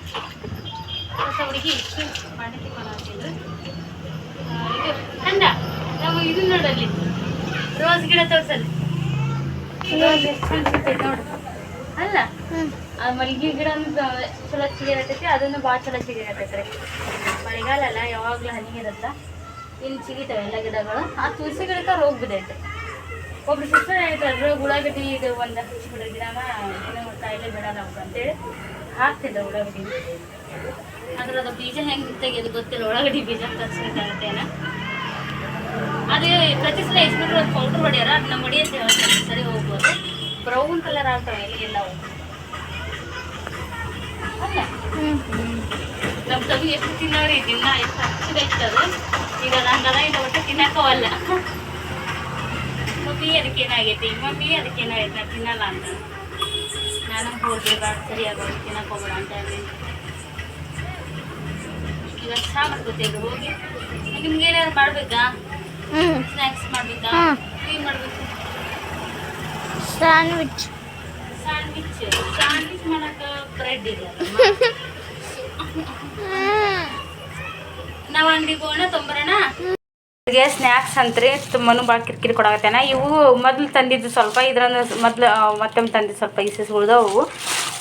ಕಸ ಹುಡುಗಿ ಇಷ್ಟು ಮಾಡಿ ಹಾಕಿದ್ರು ಇದು ಕಂದ ನಾವು ಇದು ನೋಡಲ್ಲಿ. ರೋಸ್ ಗಿಡ ತೋರ್ಸಲ್ಲಿ. ರೋಸ್ ಎಷ್ಟು ಚಂದ ನೋಡು. ಅಲ್ಲ? ಆ ಮಲ್ಗಿ ಗಿಡ ಚಲೋ ಚಿಗಿರತೈತಿ ಅದನ್ನು ಭಾಳ ಚಲೋ ಚಿಗಿರತೈತಿ ರೀ ಮಳೆಗಾಲ ಅಲ್ಲ ಯಾವಾಗಲೂ ಹನಿ ಇರತ್ತ? ಇನ್ನು ಚಿಗಿತಾವೆ ಎಲ್ಲ ಗಿಡಗಳು. ಆ ತುಳಸಿ ಗಿಡಕ್ಕೆ ರೋಗ ಬಿದ್ದೈತೆ. ಒಬ್ರು ಸಿಸ್ಟರ್ ಹೇಳ್ತಾರೆ ಉಳ್ಳಾಗಡ್ಡಿ ಇದು ಒಂದು ಹಚ್ಚಿಬಿಡ್ರಿ ಗಿಡನ ಏನೋ ಕಾಯಿಲೆ ಬಿಡಲ್ಲ ಅವ್ರು ಅಂತೇಳಿ ಹಾಕ್ತಿದ್ದೆ ಉಳ್ಳಾಗಡ್ಡಿ. ಆದ್ರೆ ಅದು ಬೀಜ ಹೆಂಗೆ ತೆಗೆಯೋದು ಗೊತ್ತಿಲ್ಲ ಉಳ್ಳಾಗಡ್ಡಿ ಬೀಜ ತರಿಸ್ಬೇಕಾಗತ್ತೇನ? ಅದು ಪ್ರತಿ ಸಲ ಇಸ್ಬಿಟ್ರೆ ಒಂದು ಪೌಡ್ರ್ ಹೊಡಿಯಾರ, ಅದು ನಮ್ಮ ಹೇಳ್ತಾರೆ. ಸರಿ, ಹೋಗ್ಬೋದು. ಬ್ರೌನ್ ಕಲರ್ ಆಗ್ತಾವೆ ಎಲ್ಲಿಗೆಲ್ಲ ಅಲ್ಲ? ನಮ್ಮ ತಗು ಎಷ್ಟು ತಿನ್ನೋರಿ ದಿನ ಎಷ್ಟು ಹಚ್ಚಿದ ಇರ್ತದೆ ಈಗ ನಂಗದ ಇದು ಒಟ್ಟು ತಿನ್ನಕ್ಕವಲ್ಲ ಮಮ್ಮಿ ಅದಕ್ಕೆ ಏನಾಗೈತಿ? ಮಮ್ಮಿ ಅದಕ್ಕೆ ಏನಾಗೈತಿ? ನಾ ತಿನ್ನಲ್ಲ ಅಂತ. ನಾನು ಹೋಗಿ ಬೇಡ ಸರಿ ಆಗೋದು ತಿನ್ನಕ್ಕೆ ಹೋಗ್ಬೇಡ ಅಂತ ಹೇಳಿ. ಈಗ ಚಾ ಮಾಡ್ಕೋತೇವೆ ಹೋಗಿ? ನಿಮ್ಗೆ ಏನಾದ್ರು ಮಾಡ್ಬೇಕಾ? ಹ್ಮ್ ಸ್ನ್ಯಾಕ್ಸ್ ಮಾಡ್ಬೇಕಾ. ಏನು ಮಾಡ್ಬೇಕು? ಸ್ಯಾಂಡ್ವಿಚ್ ಸ್ಯಾಂಡ್ವಿಚ್ ಸ್ಯಾಂಡ್ವಿಚ್ ಮಾಡಕ್ಕೆ ಬ್ರೆಡ್ ಇಲ್ಲ ನಾವು ಅಂಗಡಿಗೆ ಹೋಗೋಣ ತೊಂಬರೋಣ? ಗೆ ಸ್ನ್ಯಾಕ್ಸ್ ಅಂತ್ರಿ ತುಂಬಾನು ಭಾಳ ಕಿರಿಕಿರಿ ಕೊಡಾಕತ್ತೇನ. ಇವು ಮೊದ್ಲು ತಂದಿದ್ದು ಸ್ವಲ್ಪ ಇದ್ರಂದ್ರೆ ಮೊದ್ಲು ಮತ್ತೆ ಮತ್ತೊಮ್ಮೆ ತಂದಿದ್ದು ಸ್ವಲ್ಪ ಇಸಸ್ ಉಳ್ದವು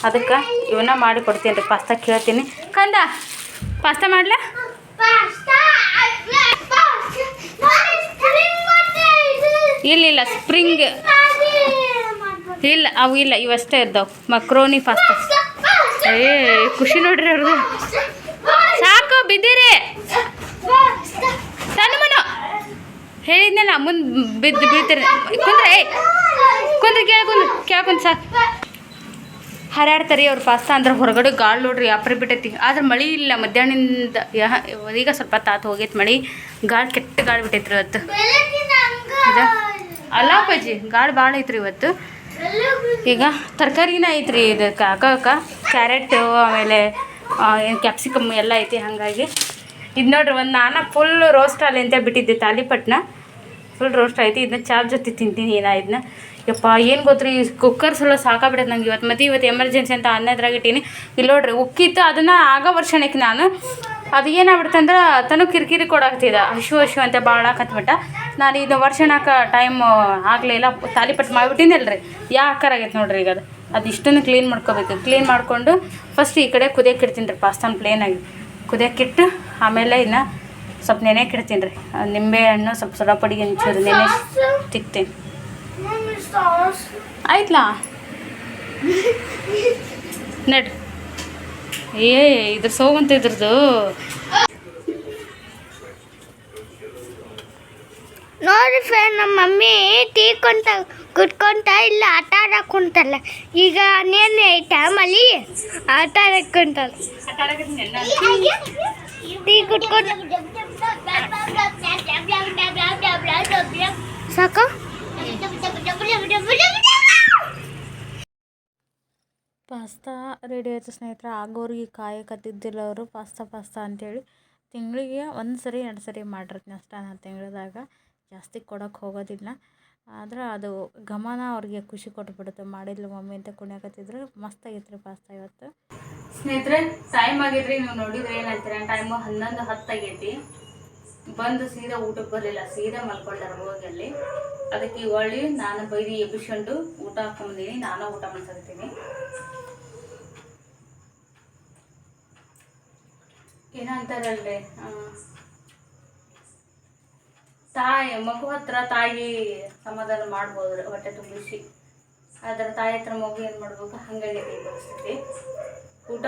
ಅದಕ್ಕೆ ಇವನ್ನ ಮಾಡಿ ಕೊಡ್ತೀನಿ ರೀ ಪಾಸ್ತಾ ಕೇಳ್ತೀನಿ. ಕಂದ ಪಾಸ್ತಾ ಮಾಡ್ಲಾ? ಇಲ್ಲ ಇಲ್ಲ ಸ್ಪ್ರಿಂಗ್ ಇಲ್ಲ, ಅವು ಇಲ್ಲ ಇವಷ್ಟೇ ಇದ್ದಾವೆ. ಮಕ್ರೋನಿ ಪಾಸ್ತಾ ಏ, ಖುಷಿ ನೋಡ್ರಿ ಅವ್ರದ್ದು ಸಾಕು, ಬಿದ್ದಿರಿ. ಸಣ್ಣ ಮನು. ಹೇಳಿದ್ನಲ್ಲ, ಮುಂದೆ ಬಿದ್ದು ಬೀಳ್ತೀರಿ. ಕುಂದ್ರೆ ಏ ಕುಂದ್ರೆ ಕೇಳ್ಕೊಂಡು ಕೇಳ್ಕೊಂಡು ಸಾಕು. ಹರಾಡ್ತಾರೆ ಅವ್ರು ಪಾಸ್ತಾ ಅಂದ್ರೆ ಹೊರಗಡೆ ಗಾಳಿ ನೋಡ್ರಿ ಅಪ್ರಿ ಬಿಟ್ಟೈತಿ. ಆದ್ರೆ ಮಳೆ ಇಲ್ಲ, ಮಧ್ಯಾಹ್ನದಿಂದ ಈಗ ಸ್ವಲ್ಪ ತಾತು ಹೋಗೈತೆ ಮಳೆ. ಗಾಳಿ ಕೆಟ್ಟ ಗಾಳಿ ಬಿಟ್ಟೈತ್ರಿ ಇವತ್ತು. ಅಲ್ಲ ಅಪ್ಪಾಜಿ, ಗಾಳಿ ಭಾಳ ಐತ್ರಿ ಇವತ್ತು. ಈಗ ತರಕಾರಿನ ಐತ್ರಿ ಇದು ಕಾಕ ಕ್ಯಾರೆಟ್ ಆಮೇಲೆ ಕ್ಯಾಪ್ಸಿಕಮ್ ಎಲ್ಲ ಐತಿ ಹಾಗಾಗಿ. ಇದು ನೋಡ್ರಿ ಒಂದು ನಾನು ಫುಲ್ ರೋಸ್ಟ್ ಅಲ್ಲಿ ಅಂತ ಬಿಟ್ಟಿದ್ದೆ ತಾಲಿಪಟ್ನ. ಫುಲ್ ರೋಸ್ಟ್ ಐತಿ ಇದನ್ನ ಚಾರ್ ಜೊತೆ ತಿಂತೀನಿ ಏನ ಇದನ್ನ ಯಪ್ಪ, ಏನು ಗೊತ್ತ್ರಿ ಕುಕ್ಕರ್ ಸಲ ಸಾಕಾಗ್ಬಿಡತ್ತೆ ನಂಗೆ ಇವತ್ತು ಮತ್ತೆ ಇವತ್ತು ಎಮರ್ಜೆನ್ಸಿ ಅಂತ ಅನ್ನೋದ್ರಾಗ ಇಟ್ಟೀನಿ. ಇಲ್ಲಿ ನೋಡ್ರಿ, ಉಕ್ಕಿತ್ತು, ಅದನ್ನು ಆಗ ವರ್ಷಣಕ್ಕೆ ನಾನು. ಅದು ಏನಾಗ್ಬಿಡ್ತು ಅಂದ್ರೆ ತನಗೆ ಕಿರಿಕಿರಿ ಕೊಡಾಕ್ತಿದ್ದ. ಹಶು ಹಶು ಅಂತ ಭಾಳ ಕತ್ಬಿಟ್ಟ. ನಾನು ಇದು ವರ್ಷಣಕ್ಕೆ ಟೈಮ್ ಆಗಲಿಲ್ಲ ತಾಲಿಪಟ್ಟು ಮಾಡಿಬಿಟ್ಟಿನಲ್ರಿ ಯಾ ಆಕಾರ ಆಗೈತೆ ನೋಡ್ರಿ ಈಗ ಅದು. ಅದು ಇಷ್ಟನ್ನು ಕ್ಲೀನ್ ಮಾಡ್ಕೋಬೇಕು. ಕ್ಲೀನ್ ಮಾಡಿಕೊಂಡು ಫಸ್ಟ್ ಈ ಕಡೆ ಕುದಿಯಕ್ಕೆ ಇಡ್ತೀನಿ ರೀ ಪಾಸ್ತಾನ ಪ್ಲೇನಾಗಿ ಕುದಿಯಕ್ಕಿಟ್ಟು ಆಮೇಲೆ ಇನ್ನು ಸ್ವಲ್ಪ ನೆನೆಯಕ್ಕೆ ಇಡ್ತೀನಿ ರೀ ನಿಂಬೆ ಹಣ್ಣು ಸ್ವಲ್ಪ ಸೊಡ ಹೆಂಚೂರು ಒಂಚೂರು ನೆನೆ ತಿಕ್ತೀನಿ. ಆಯ್ತಲಾ? ನಡ್ ಏ, ಇದ್ರ ಸೋಗಂತ ಇದ್ರದ್ದು ನೋಡಿ ಫ್ರೆಂಡ್ ನಮ್ಮ ಮಮ್ಮಿ ಟೀ ಕೊಂತ ಕುಟ್ಕೊಂತ ಇಲ್ಲ, ಆಟ ಆಡಕ್ ಕುಂತಲ್ಲ. ಈಗ ನೇನೆ ಟೈಮಲ್ಲಿ ಆಟ ಆಡಕ್ ಕುಂತಲ್ಲ. ಟೀ ಕುಟ್ಕೊಂತ ಸಾಕ. ಪಾಸ್ತಾ ರೆಡಿ ಆಯಿತು ಸ್ನೇಹಿತರೆ, ಆಗೋರಿಗೆ ಕಾಯಕತ್ತಿದ್ದಿಲ್ಲ ಅವರು ಪಾಸ್ತಾ ಪಾಸ್ತಾ ಅಂತೇಳಿ ತಿಂಗಳಿಗೆ ಒಂದು ಸರಿ, ಎರಡು ಸರಿ ಮಾಡಿರ್ತೀನಿ ಅಷ್ಟೇ ನಾನು ತಿಂಗಳದಾಗ. ಜಾಸ್ತಿ ಕೊಡೋಕ್ಕೆ ಹೋಗೋದಿಲ್ಲ. ಆದ್ರೆ ಅದು ಗಮನ ಅವ್ರಿಗೆ ಖುಷಿ ಕೊಟ್ಬಿಡುತ್ತೆ. ಮಾಡಿದ್ಲು ಮಮ್ಮಿ ಅಂತ ಕುಣಿಯಾಕತ್ತಿದ್ರು. ಮಸ್ತ್ ಆಗಿತ್ತು ರೀ ಪಾಸ್ತಾ ಇವತ್ತು. ಸ್ನೇಹಿತರೆ ಟೈಮ್ ಆಗಿದ್ರಿ. ನೀವು ನೋಡಿದ್ರೆ ಏನಂತೀರ? ಟೈಮು ಹನ್ನೊಂದು ಹತ್ತಾಗೈತಿ ಬಂದು ಸೀದಾ ಊಟಕ್ಕೆ ಬರಲಿಲ್ಲ. ಸೀದಾ ಮಲ್ಕೊಂಡಾರ ಹೋಗಿ ಅಲ್ಲಿ. ಅದಕ್ಕೆ ಹೊಳ್ಳಿ ನಾನು ಬೈದಿ ಎಬ್ಬಿಸ್ಕೊಂಡು ಊಟ ಹಾಕೊಂಬಂದೀನಿ ನಾನು ಊಟ ಮಾಡ್ಸಕತ್ತೀನಿ ಏನೋ ಅಂತಾರಲ್ರಿ ಆ, ತಾಯಿ ಮಗು ಹತ್ರ ತಾಯಿ ಸಮಾಧಾನ ಮಾಡ್ಬೋದ್ರಿ ಹೊಟ್ಟೆ ತುಂಬಿಸಿ. ಆದ್ರೆ ತಾಯಿ ಹತ್ರ ಮಗು ಏನು ಮಾಡ್ಬೇಕು? ಹಂಗಾಗೈತಿ ಈ ಪರಿಸ್ಥಿತಿ. ಊಟ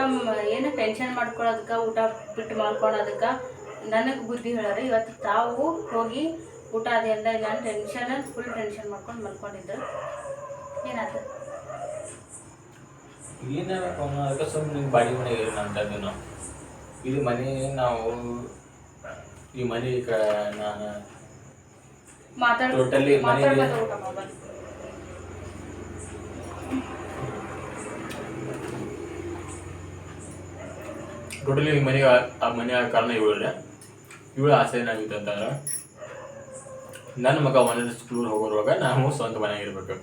ಏನು ಟೆನ್ಷನ್ ಮಾಡ್ಕೊಳ್ಳೋದಕ್ಕೆ ಊಟ ಬಿಟ್ಟು ಮಾಡ್ಕೊಳೋದಕ್ಕೆ ನನಗೆ ಬುದ್ಧಿ ಹೇಳೋರು ಇವತ್ತು ತಾವು ಹೋಗಿ ಊಟ ಅದೆಲ್ಲ ಇಲ್ಲ ಟೆನ್ಷನ್ ಫುಲ್ ಟೆನ್ಷನ್ ಮಾಡ್ಕೊಂಡು ಮಲ್ಕೊಂಡಿದ್ದು ಏನಾಯ್ತು? ಇದು ಮನೆ ನಾವು ಈ ಮನೆ ಕ ನಾನು ಟೋಟಲಿ ಮನೆ ಟೋಟಲಿ ಈ ಮನೆಗೆ ಆ- ಮನೆ ಆ ಕಾರಣ ಇವಳ್ರೆ ಇವಳ ಆಸೆ ಏನಾಗಿತ್ತು ಅಂತಂದ್ರೆ ನನ್ನ ಮಗ ಒಂದೊಂದು ಸ್ಕೂಲ್ ಹೋಗೋರುವಾಗ ನಾವು ಸ್ವಂತ ಮನೆಯಾಗಿರ್ಬೇಕು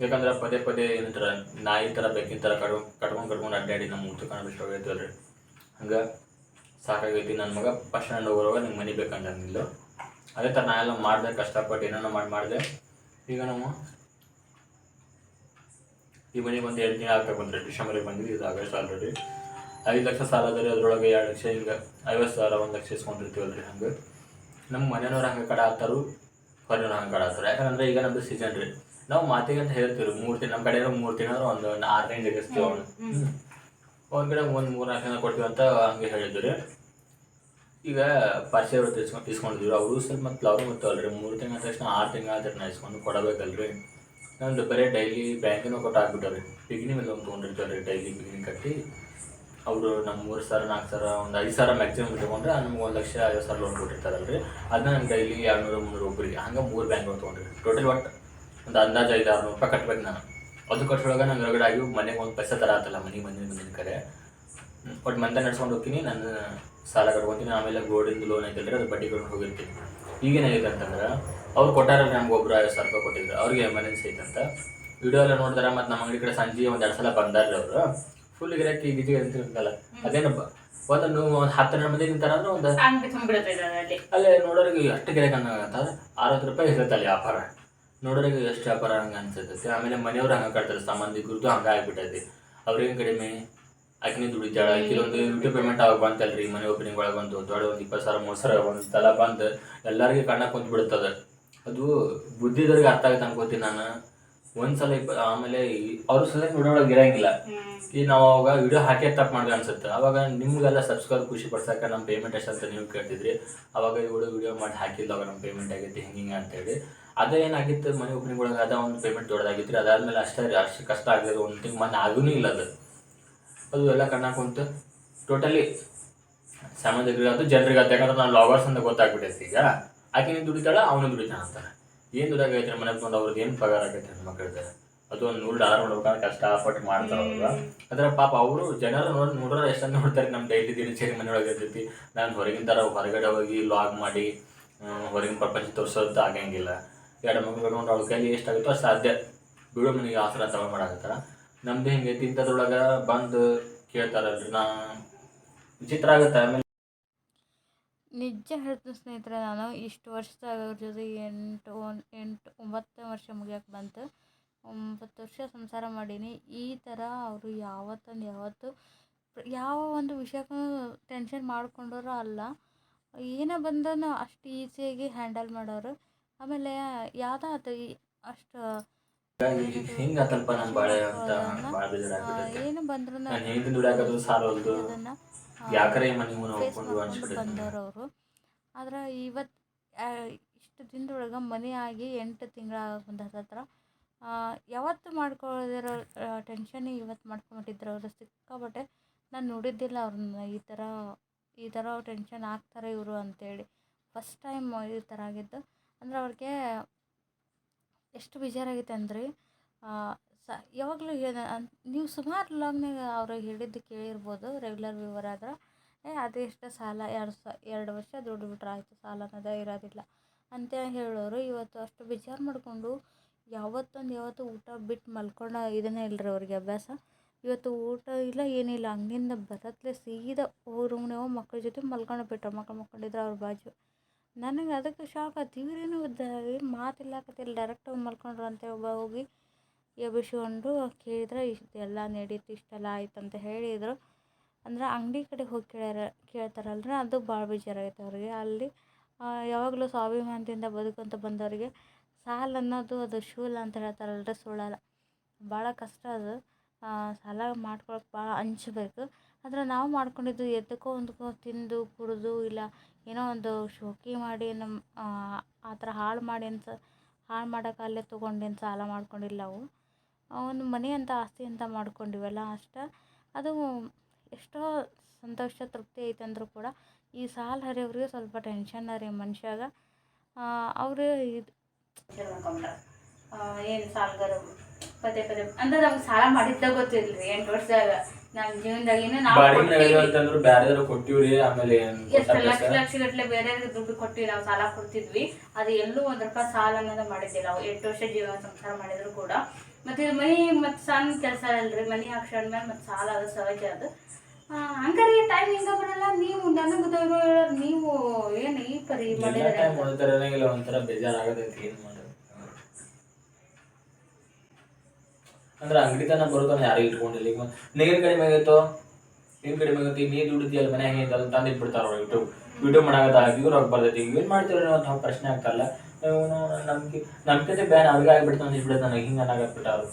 ಯಾಕಂದ್ರೆ ಪದೇ ಪದೇ ಏನಂತಾರ ನಾಯಿ ಥರ ಬೆಕ್ಕಿನ ಥರ ಕಟ್ಕೊಂಡು ಕಟ್ಕೊಂಡು ಕಟ್ಕೊಂಡು ಅಡ್ಡಾಡಿ ನಮ್ಮ ಮುತ್ತು ಕಾಣಬಿಟ್ಟು ಹೋಗೈತಲ್ರಿ ಹಂಗೆ ಸಾಕಾಗೈತಿ ನನ್ನ ಮಗ ಫಸ್ಟ್ ಸ್ಟ್ಯಾಂಡ್ ಹೋಗೋವಾಗ ನಿಮ್ಗೆ ಮನೆ ಬೇಕಂತ ಅಂದಿಲ್ಲ ಅದೇ ಥರ ನಾ ಎಲ್ಲ ಮಾಡಿದೆ ಕಷ್ಟಪಟ್ಟು ಏನೋ ಮಾಡಿ ಮಾಡಿದೆ. ಈಗ ನಾವು ಈ ಮನೆಗೆ ಒಂದು ಎರಡು ದಿನ ಆಗ್ತಾ ಬಂದ್ರೆ ಡಿಸೆಂಬರಿಗೆ ಬಂದಿದ್ದು ಇದು ಆಗಸ್ಟ್ ಆಲ್ರೆಡಿ ಐದು ಲಕ್ಷ ಸಾಲ ಆದರೆ ಅದರೊಳಗೆ ಎರಡು ಲಕ್ಷ ಹಿಂಗೆ ಐವತ್ತು ಸಾವಿರ ಒಂದು ಲಕ್ಷ ಇಸ್ಕೊಂಡಿರ್ತೀವಲ್ರಿ ಹಂಗೆ. ನಮ್ಮ ಮನೆಯವ್ರು ಹಂಗೆ ಕಡೆ ಆಗ್ತಾರು ಹೊರನವ್ರು ಹಂಗೆ ಕಡೆ ಆಗ್ತಾರೆ ಯಾಕಂದ್ರೆ ಈಗ ನಮ್ಮದು ಸೀಸನ್ ರೀ. ನಾವು ಮಾತಿಗೆ ಅಂತ ಹೇಳ್ತೀವಿ ಮೂರು ನಮ್ಮ ಕಡೆ ಮೂರು ದಿನ ಒಂದು ಆರು ದಿನ ಜಗಿಸ್ತೀವಿ ಅವ್ನು ಹ್ಞೂ ಒಂದು ಮೂರು ನಾಲ್ಕು ಜನ ಕೊಡ್ತೀವಿ ಅಂತ ಹಂಗೆ ಹೇಳಿದ್ರು. ಈಗ ಪರಿಚಯ ಅವ್ರು ಇಸ್ಕೊಂಡು ಇಸ್ಕೊಂಡಿದ್ರು ಅವರು ಸ್ವಲ್ಪ ಮತ್ತು ಅವ್ರು ಗೊತ್ತಲ್ರಿ ಮೂರು ತಿಂಗಳ ತಕ್ಷಣ ಆರು ತಿಂಗಳ ಆದ್ರೆ ನಾ ಇಸ್ಕೊಂಡು ಕೊಡಬೇಕಲ್ರಿ. ನಂದು ಬರೀ ಡೈಲಿ ಬ್ಯಾಂಕಿನೂ ಕೊಟ್ಟು ಹಾಕ್ಬಿಟ್ಟವ್ರಿ. ಪಿಗ್ನಿ ಮೇಲೆ ಒಂದು ತೊಗೊಂಡಿರ್ತಾರೆ ಡೈಲಿ ಪಿಗ್ನಿ ಕಟ್ಟಿ. ಅವರು ನಮ್ಮ ಮೂರು ಸಾವಿರ ನಾಲ್ಕು ಸಾವಿರ ಒಂದು ಐದು ಸಾವಿರ ಮ್ಯಾಕ್ಸಿಮಮ್ ತೊಗೊಂಡ್ರೆ ನಮ್ಗೆ ಒಂದು ಲಕ್ಷ ಐವತ್ತು ಸಾವಿರ ಲೋನ್ ಕೊಟ್ಟಿರ್ತಾರಲ್ರಿ. ಅದನ್ನ ನಾನು ಡೈಲಿ ಎರಡುನೂರು, ಮುನ್ನೂರು ಒಬ್ಬರಿಗೆ ಹಂಗೆ ಮೂರು ಬ್ಯಾಂಕ್ ತೊಗೊಂಡ್ರಿ ಟೋಟಲ್ ಒಟ್ಟು ಒಂದು ಅಂದಾಜು ಐದು ಆರುನೂರು ರೂಪಾಯಿ ಕಟ್ಬೇಕು ನಾನು. ಅದು ಕಟ್ಟೊಳಗೆ ನಾನು ಹೊರಗಡೆ ಆಗಿ ಮನೆಗೆ ಒಂದು ಪೈಸೆ ಥರ ಆತಲ್ಲ ಮನೆಗೆ ಬಂದಿನ ಬಂದಿನ ಕಡೆ ಬಟ್ ಮಂದ ನಡ್ಸ್ಕೊಂಡು ಹೋಗ್ತೀನಿ ನನ್ನ ಸಾಲ ಕಟ್ಕೊತೀನಿ ಆಮೇಲೆ ಗೋಲ್ಡಿಂದು ಲೋನ್ ಐತಲ್ರಿ ಅದು ಬಡ್ಡಿ ಕಟ್ಕೊಂಡು ಹೋಗಿರ್ತೀನಿ. ಈಗೇನಾಗಿದೆ ಅಂತಂದ್ರೆ ಅವ್ರು ಕೊಟ್ಟಾರ ನಮ್ಗೆ ಒಬ್ರು ಐವತ್ತು ಸಾವಿರ ರೂಪಾಯಿ ಕೊಟ್ಟಿದ್ರು ಅವ್ರಿಗೆ ಎಮರ್ಜೆನ್ಸಿ ಐತಂತ ವಿಡಿಯೋ ಎಲ್ಲ ನೋಡ್ತಾರೆ ಮತ್ತು ನಮ್ಮ ಅಂಗಡಿ ಕಡೆ ಸಂಜೆ ಒಂದು ಎರಡು ಸಲ ಬಂದಾರ್ರಿ ಅವರು. ಫುಲ್ ಗಿರಾಕಿ ಗಿಜಿ ಅಂತ ಅದೇನಪ್ಪ ಅದೇನು ಒಂದು ಒಂದು ಹತ್ತು ಹನ್ನೆರಡು ಮಂದಿ ನಿಂತಾರ ಅಂದ್ರೆ ಒಂದು ಅಲ್ಲಿ. ಅಲ್ಲೇ ನೋಡೋರಿಗೆ ಅಷ್ಟು ಗಿರಾಕಿ ಅನ್ನೋ ಅರವತ್ತು ರೂಪಾಯಿ ಇರ್ತೈತಲ್ಲ ವ್ಯಾಪಾರ. ನೋಡೋರಿಗೆ ಎಷ್ಟು ವ್ಯಾಪಾರ ಹಂಗೆ ಅನ್ಸತೈತಿ. ಆಮೇಲೆ ಮನೆಯವ್ರು ಹಂಗೆ ಕಟ್ತಾರೆ. ಸಂಬಂಧಿಕರದ್ದು ಹಂಗೆ ಆಗ್ಬಿಟ್ಟೈತಿ. ಅವ್ರಿಗೆ ಕಡಿಮೆ? ಆಕಿನೇ ದುಡಿತಾಳ. ಕೆಲವೊಂದು ಯೂಟ್ಯೂಬ್ ಪೇಮೆಂಟ್ ಅವಾಗ ಬಂತಲ್ರಿ. ಮನೆ ಓಪನಿಂಗ್ ಒಳಗೆ ಬಂತು ದೊಡ್ಡ ಒಂದು ಇಪ್ಪತ್ತು ಸಾವಿರ ಮೂರು ಸಾವಿರ ಒಂದು ತಲ ಬಂದು ಎಲ್ಲರಿಗೆ ಕಣ್ಣ ಕುಂತು ಬಿಡುತ್ತದೆ ಅದು ಬುದ್ಧಿದವ್ರಿಗೆ ಅರ್ಥ ಆಗುತ್ತೆ ಅನ್ಕೋತೀನಿ ನಾನು. ಒಂದ್ಸಲ ಇಪ್ಪ, ಆಮೇಲೆ ಅವ್ರ ಸಲ ನೋಡೋಳಗೆ ಇರಂಗಿಲ್ಲ. ಈಗ ನಾವು ಅವಾಗ ವಿಡಿಯೋ ಹಾಕಿ ತಪ್ಪು ಮಾಡಿದೆ ಅನ್ಸುತ್ತೆ. ಅವಾಗ ನಿಮ್ಗೆಲ್ಲ ಸಬ್ಸ್ಕ್ರೈಬ್ ಖುಷಿ ಪಡ್ಸಕ್ಕೆ ನಮ್ಮ ಪೇಮೆಂಟ್ ಎಷ್ಟು ಅಂತ ನೀವು ಕೇಳ್ತಿದ್ರಿ. ಅವಾಗ ಇವಳು ವಿಡಿಯೋ ಮಾಡಿ ಹಾಕಿಲ್ಲ, ಅವಾಗ ನಮ್ಮ ಪೇಮೆಂಟ್ ಆಗೈತಿ, ಹಿಂಗೆ ಹಿಂಗೆ ಅಂತೇಳಿ ಅದೇ ಏನಾಗಿತ್ತು ಮನೆ ಓಪನಿಂಗ್ ಒಳಗೆ ಅದ ಒಂದು ಪೇಮೆಂಟ್ ದೊಡ್ಡದಾಗಿತ್ತು ಅದಾದ್ಮೇಲೆ ಅಷ್ಟೇ ಅಷ್ಟು ಕಷ್ಟ ಆಗಿದೆ ಒಂದು ತಿಂಗ್ ಮೊನ್ನೆ ಆಗೂ ಇಲ್ಲ ಅದು. ಅದು ಎಲ್ಲ ಕಣ್ಣ ಕುಂತು ಟೋಟಲಿ ಸಾಮಾನ್ಯ ಅದು ಜನರಿಗೆ ಅದು ಯಾಕಂದ್ರೆ ನಾನು ಲಾಗರ್ಸ್ ಅಂತ ಗೊತ್ತಾಗ್ಬಿಟ್ಟೈತಿ ಈಗ. ಆಕಿನ ದುಡಿತಾಳ ಅವನು ದುಡಿತಾನೆ ಅಂತಾನೆ. ಏನು ದುಡಿಯಾಗೈತೆ ಮನೆ ಬಂದು ಅವ್ರದ್ದು ಏನು ಪಗಾರ ಆಗೈತೆ ಹೆಣ್ಮಕ್ಳದ್ದು ಅದು ಒಂದು ನೂರು ಡಾಲರ್ ನೋಡ್ಬೇಕಂದ್ರೆ ಕಷ್ಟಪಟ್ಟು ಮಾಡ್ತಾರೆ ಅವ್ರು. ಅದರ ಪಾಪ ಅವರು ಜನರು ನೋಡಿ ನೋಡ್ರೆ ಎಷ್ಟೊಂದು ನೋಡ್ತಾರೆ ನಮ್ಮ ಡೈಲಿ ದಿನಚರಿ ಮನೆಯೊಳಗೆ ಇರ್ತೈತಿ. ನಾನು ಹೊರಗಿನ ಥರ ಹೊರಗಡೆ ಹೋಗಿ ಲಾಗ್ ಮಾಡಿ ಹೊರಗಿನ ಪ್ರಪಂಚ ತೋರಿಸೋದು ಆಗಂಗಿಲ್ಲ ಎರಡು ಮಗಳು ನೋಡಿ ಅವ್ಳ ಕೈಲಿ ಎಷ್ಟಾಗುತ್ತೋ ಅಷ್ಟು ಸಾಧ್ಯ. ಬಿಡೋ ಮನೆಗೆ ಆಸರ ತಗೊಂಡು ಮಾಡಾಕತ್ತಾರ ನಮ್ದು ಹಿಂಗೆ ತಿಂತದ್ರೊಳಗೆ ಬಂದು ಕೇಳ್ತಾರಲ್ರಿ ನಾ ವಿಚಿತ್ರ ಆಗುತ್ತೆ ಆಮೇಲೆ. ನಿಜ ಹೇಳ್ತೀನಿ ಸ್ನೇಹಿತರೆ, ನಾನು ಇಷ್ಟು ವರ್ಷದಾಗ ಅವ್ರ ಜೊತೆ ಎಂಟು ಎಂಟು, ಒಂಬತ್ತು ವರ್ಷ ಮುಗಿಯೋಕೆ ಬಂತು. ಒಂಬತ್ತು ವರ್ಷ ಸಂಸಾರ ಮಾಡೀನಿ. ಈ ಥರ ಅವರು ಯಾವತ್ತೊಂದು ಯಾವತ್ತು ಯಾವ ಒಂದು ವಿಷಯಕ್ಕೂ ಟೆನ್ಷನ್ ಮಾಡ್ಕೊಂಡವರು ಅಲ್ಲ. ಏನೇ ಬಂದನು ಅಷ್ಟು ಈಸಿಯಾಗಿ ಹ್ಯಾಂಡಲ್ ಮಾಡೋರು. ಆಮೇಲೆ ಯಾವ್ದಾತು ಈ ಅಷ್ಟು ಹಿಂಗ ಅಂತ ಭಾಳ ಬೇಜಾರಾಗ್ಬಿಟ್ಟೈತೆ. ಏನು ಬಂದ್ರು ನಾನು ಸಾಲವಲ್ದು ಅದನ್ನು ಯಾಕರೆ ಅನ್ಸ್ಬಿಟ್ಟೈತೆ ಆದ್ರೆ ಇವತ್ತು ಇಷ್ಟು ದಿನದೊಳಗೆ ಮನೆ ಆಗಿ ಎಂಟು ತಿಂಗಳ ಹತ್ತತ್ರ ಯಾವತ್ತು ಮಾಡ್ಕೊಳ್ಳೋದಿರೋ ಟೆನ್ಷನ್ ಇವತ್ತು ಮಾಡ್ಕೊಂಬಿಟ್ಟಿದ್ರು ಅವರು. ಸಿಕ್ಕಾಬಟ್ಟೆ ನಾನು ನೋಡಿದ್ದಿಲ್ಲ ಅವ್ರನ್ನ. ಈ ಥರ ಈ ಥರ ಟೆನ್ಷನ್ ಆಗ್ತಾರೆ ಇವರು ಅಂತೇಳಿ. ಫಸ್ಟ್ ಟೈಮ್ ಈ ಥರ ಆಗಿದ್ದು. ಅಂದ್ರೆ ಅವ್ರಿಗೆ ಎಷ್ಟು ಬೇಜಾರಾಗಿತ್ತು ಅಂದ್ರೆ ಸ, ಯಾವಾಗಲೂ ನೀವು ಸುಮಾರು ಲಾಗ್ನಾಗ ಅವ್ರಿಗೆ ಹೇಳಿದ್ದು ಕೇಳಿರ್ಬೋದು ರೆಗ್ಯುಲರ್ ವ್ಯೂವರ್ ಆದ್ರೆ, ಏ ಅದೆಷ್ಟು ಸಾಲ, ಎರಡು ಸ, ಎರಡು ವರ್ಷ ದುಡ್ಡು ಬಿಟ್ರೆ ಆಯಿತು ಸಾಲ ಅನ್ನೋದೇ ಇರೋದಿಲ್ಲ. ಅಂತ ಹೇಳೋರು, ಇವತ್ತು ಅಷ್ಟು ಬೇಜಾರು ಮಾಡಿಕೊಂಡು ಯಾವತ್ತೊಂದು ಯಾವತ್ತು ಊಟ ಬಿಟ್ಟು ಮಲ್ಕೊಂಡು ಇದನ್ನೇ ಇಲ್ಲರಿ ಅವ್ರಿಗೆ ಅಭ್ಯಾಸ. ಇವತ್ತು ಊಟ ಇಲ್ಲ, ಏನಿಲ್ಲ ಹಂಗಿಂದ ಬರತ್ಲೆ ಸೀದಾ ರೂಮ್ನಾಗ ಮಕ್ಕಳ ಜೊತೆ ಮಲ್ಕೊಂಡು ಬಿಟ್ಟರು ಮಕ್ಕಳು ಮಲ್ಕೊಂಡಿದ್ರು ಅವ್ರ ಬಾಜು. ನನಗೆ ಅದಕ್ಕೆ ಶಾಕ್ ಆಯ್ತು. ಇವ್ರೇನು ಏನು ಮಾತಿಲ್ಲಾಕತ್ತಿಲ್ಲ ಡೈರೆಕ್ಟ್ ಹೋಗಿ ಮಲ್ಕೊಂಡ್ರು ಅಂತ ಒಬ್ಬ ಹೋಗಿ ಎಬ್ಬಿಸ್ಕೊಂಡು ಕೇಳಿದ್ರೆ ಇಷ್ಟೆಲ್ಲ ನಡೀತು, ಇಷ್ಟೆಲ್ಲ ಆಯ್ತು ಅಂತ ಹೇಳಿದರು. ಅಂದ್ರೆ ಅಂಗಡಿ ಕಡೆ ಹೋಗಿ ಕೇಳ್ಯಾರ, ಕೇಳ್ತಾರಲ್ರಿ, ಅದು ಭಾಳ ಬೇಜಾರಾಗೈತೆ ಅವ್ರಿಗೆ. ಅಲ್ಲಿ ಯಾವಾಗಲೂ ಸ್ವಾಭಿಮಾನದಿಂದ ಬದುಕಂತ ಬಂದವರಿಗೆ ಸಾಲ ಅನ್ನೋದು ಅದು ಶೂಲ ಅಂತ ಹೇಳ್ತಾರಲ್ರಿ, ಸುಳ್ಳಲ್ಲ. ಭಾಳ ಕಷ್ಟ ಅದು. ಸಾಲ ಮಾಡ್ಕೊಳಕ್ಕೆ ಭಾಳ ಹಂಚ್ಬೇಕು. ಆದರೆ ನಾವು ಮಾಡ್ಕೊಂಡಿದ್ದು ಎದಕ್ಕೋ ಒಂದಕ್ಕೋ ತಿಂದು, ಕುಡಿದು, ಇಲ್ಲ ಏನೋ ಒಂದು ಶೋಕಿ ಮಾಡಿ ನಮ್ಮ ಆ ಥರ ಹಾಳು ಮಾಡಿ ಅಂತ, ಹಾಳು ಮಾಡೋಕೆ ಅಲ್ಲೇ ತೊಗೊಂಡೇನು ಸಾಲ ಮಾಡ್ಕೊಂಡಿಲ್ಲ ನಾವು ಒಂದು ಮನೆ ಅಂತ ಆಸ್ತಿ ಅಂತ ಮಾಡ್ಕೊಂಡಿವಲ್ಲ ಅಷ್ಟೆ. ಅದು ಎಷ್ಟೋ ಸಂತೋಷ, ತೃಪ್ತಿ ಐತಂದ್ರೂ ಕೂಡ ಈ ಸಾಲ ಹರಿಯೋರಿಗೆ ಸ್ವಲ್ಪ ಟೆನ್ಷನ್ ರೀ ಮನುಷ್ಯಾಗ. ಅವರು ಇದು ಏನು ಸಾಲಗಾರ ಪದೇ ಪದೇ ಅಂದ್ರೆ ನಮ್ಗೆ ಸಾಲ ಮಾಡಿದ್ದ ರೀ ಎಂಟು ವರ್ಷದಾಗ. ನಮ್ಮ ಏನು ನಾವು ಬಾಡಿಗೆ ಕೊಟ್ಟಿವಿ. ಅಂತಂದ್ರು ಬ್ಯಾರೆದಾರು ಕೊಟ್ಟಿವ್ರಿ ಆಮೇಲೆ ಏನ್ ಎಷ್ಟು ಲಕ್ಷ ಗೊತ್ತಾಗ್ತದೆ? ಲಕ್ಷ ಗಟ್ಟಲೆ ಬೇರೆ ದುಡ್ಡು ಕೊಟ್ಟು ನಾವು ಸಾಲ ಕೊಡ್ತಿದ್ವಿ. ಅದು ಎಲ್ಲೂ ಒಂದ್ ರೂಪಾಯಿ ಸಾಲ ಅನ್ನೋದು ಮಾಡಿದ್ದಿಲ್ಲ. ನಾವು ಎಂಟು ವರ್ಷ ಜೀವನ ಸಂಸಾರ ಮಾಡಿದ್ರು ಕೂಡ. ಮತ್ತೆ ಇದು ಮನಿ ಮತ್ತೆ ಸಣ್ಣ ಕೆಲಸ ಅಲ್ರಿ ಮನಿ ಹಾಕ್ಸ್ಕೊಂಡ್ಮೇಲೆ ಮತ್ತೆ ಸಾಲ ಅದು ಸಹಜ ಅದು. ಆ, ಹಂಗಾರೆ ಟೈಮ್ ಹಿಂಗ ಬರಲ್ಲ. ನೀವು ನನಗೆ ನೀವು ಏನು ಈ ಪರಿ ಮಾಡಿದ್ರೆ? ಒಂಥರ ಇಲ್ಲ ಒಂಥರ ಬೇಜಾರಾಗತೈತಿ ಏನ್ ಮಾಡೋದು ಅಂದ್ರೆ ಅಂಗಡಿ ತನ ಬರೋತನ ಯಾರು ಇಟ್ಕೊಂಡಿಲ್ಲ. ಈಗ ನೀರು ಕಡಿಮೆ ಆಗೈತೋ? ನೀರು ಕಡಿಮೆ ಆಗೈತಿ ನೀರ್ ಅಲ್ಲಿ ಮನೆ ಹೆಂಗೈತೆ ಅಲ್ಲಿ ತಂದು ಇಟ್ಬಿಡ್ತಾರ ಅವ್ರು ಯೂಟ್ಯೂಬ್ ವಿಡಿಯೋ ಮಾಡಾಕತ್ತ ಇವ್ರು ಹೋಗಿ ಬರ್ತೈತಿ ಏನ್ ಮಾಡ್ತೀರ ಅಂತ ಪ್ರಶ್ನೆ ಆಗ್ತಾರಲ್ಲ. ನಮ್ಗೆ ನಮ್ಕಿಂತ ಬ್ಯಾನ್ ಅವ್ರಿಗೆ ಆಗಿಬಿಡ್ತಾನೆ ಅಂತ ಇಟ್ಬಿಡ್ತಾನೆ ನನಗೆ. ಹಿಂಗೆ ಅನ್ನಾಗತ್ಬಿಟ್ಟ ಅವ್ರು.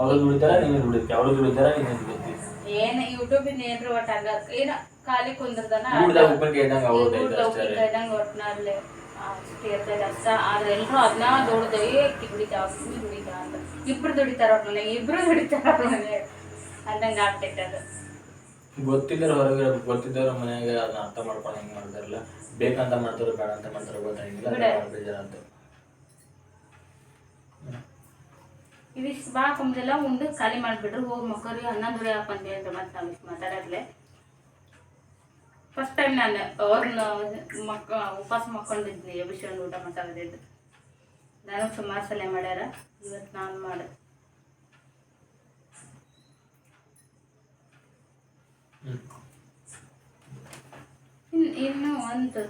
ಅವರು ದುಡಿತಾರ ನೀನು ದುಡಿತಿ. ಅವರು ದುಡಿತಾರ ನೀನು ದುಡಿತಿ. ಏನು ಯೂಟ್ಯೂಬಿಂದ ಏನ್ರಿ ಒಟ್ಟ ಹಂಗ ಏನ ಖಾಲಿ ಕುಂದ್ರದನ ಊಟದಾಗ ಉಪ್ಪಿನಕಾಯಿ ಇದ್ದಂಗೆ ಅವ್ರದ್ದು ಐತೆ ಅಷ್ಟೇ ರೀ. ಇದ್ದಂಗೆ ಒಟ್ನಲ್ಲಿ. ಅಷ್ಟು ಇರ್ತೈತೆ ಅಷ್ಟ. ಆದ್ರೆ ಎಲ್ರು ಅದನ್ನ ದೊಡ್ಡದು ಏಕಿ ದುಡಿತಾವ ಅಂತ ಇಬ್ರು ದುಡಿತಾರ ಅವ್ರ ಮನೆ ಇಬ್ರು ದುಡಿತಾರ ಅವ್ರ ಮನೆ ಅಂದಂಗೆ ಆಗ್ತೈತೆ ಅದು. ಹೊರಗೆ ಗೊತ್ತಿದ್ದವ್ರ ಮನ್ಯಾಗ ಅದನ್ನ ಅರ್ಥ ಮಾಡ್ಕೊಂಡು ಹೆಂಗ್ ಮಾಡ್ತಾರಲ್ಲ? ಬೇಕಂತ ಮಾಡ್ತಾರೋ ಬೇಡ ಅಂತ ಮಾಡ್ತಾರೋ ಗೊತ್ತಾಗಿಲ್ಲ. ಬೇಜಾರಂತ ಇದಿಷ್ಟು ಬಾ ಕುಂಬೆಲ್ಲ ಉಂಡು ಖಾಲಿ ಮಾಡ್ಬಿಟ್ರು ಹೋಗಿ ಮಕ್ಕಳಿಗೆ ಅನ್ನ ದುಡಿ ಹಾಕಂದೆ ಅಂತ ಮತ್ತೆ ನಾವು ಫಸ್ಟ್ ಟೈಮ್ ನಾನು ಅವ್ರನ್ನ ಮಕ್ಕ ಉಪವಾಸ ಮಕ್ಕೊಂಡಿದ್ನಿ ಅಭಿಷೇಕ್ ಊಟ ಮಾತಾಡಿದ್ದು ನಾನು ಸುಮಾರು ಸಲ ಮಾಡ್ಯಾರ ಇವತ್ತು ನಾನು ಮಾಡ ಇನ್ನು ಇನ್ನು ಒಂದು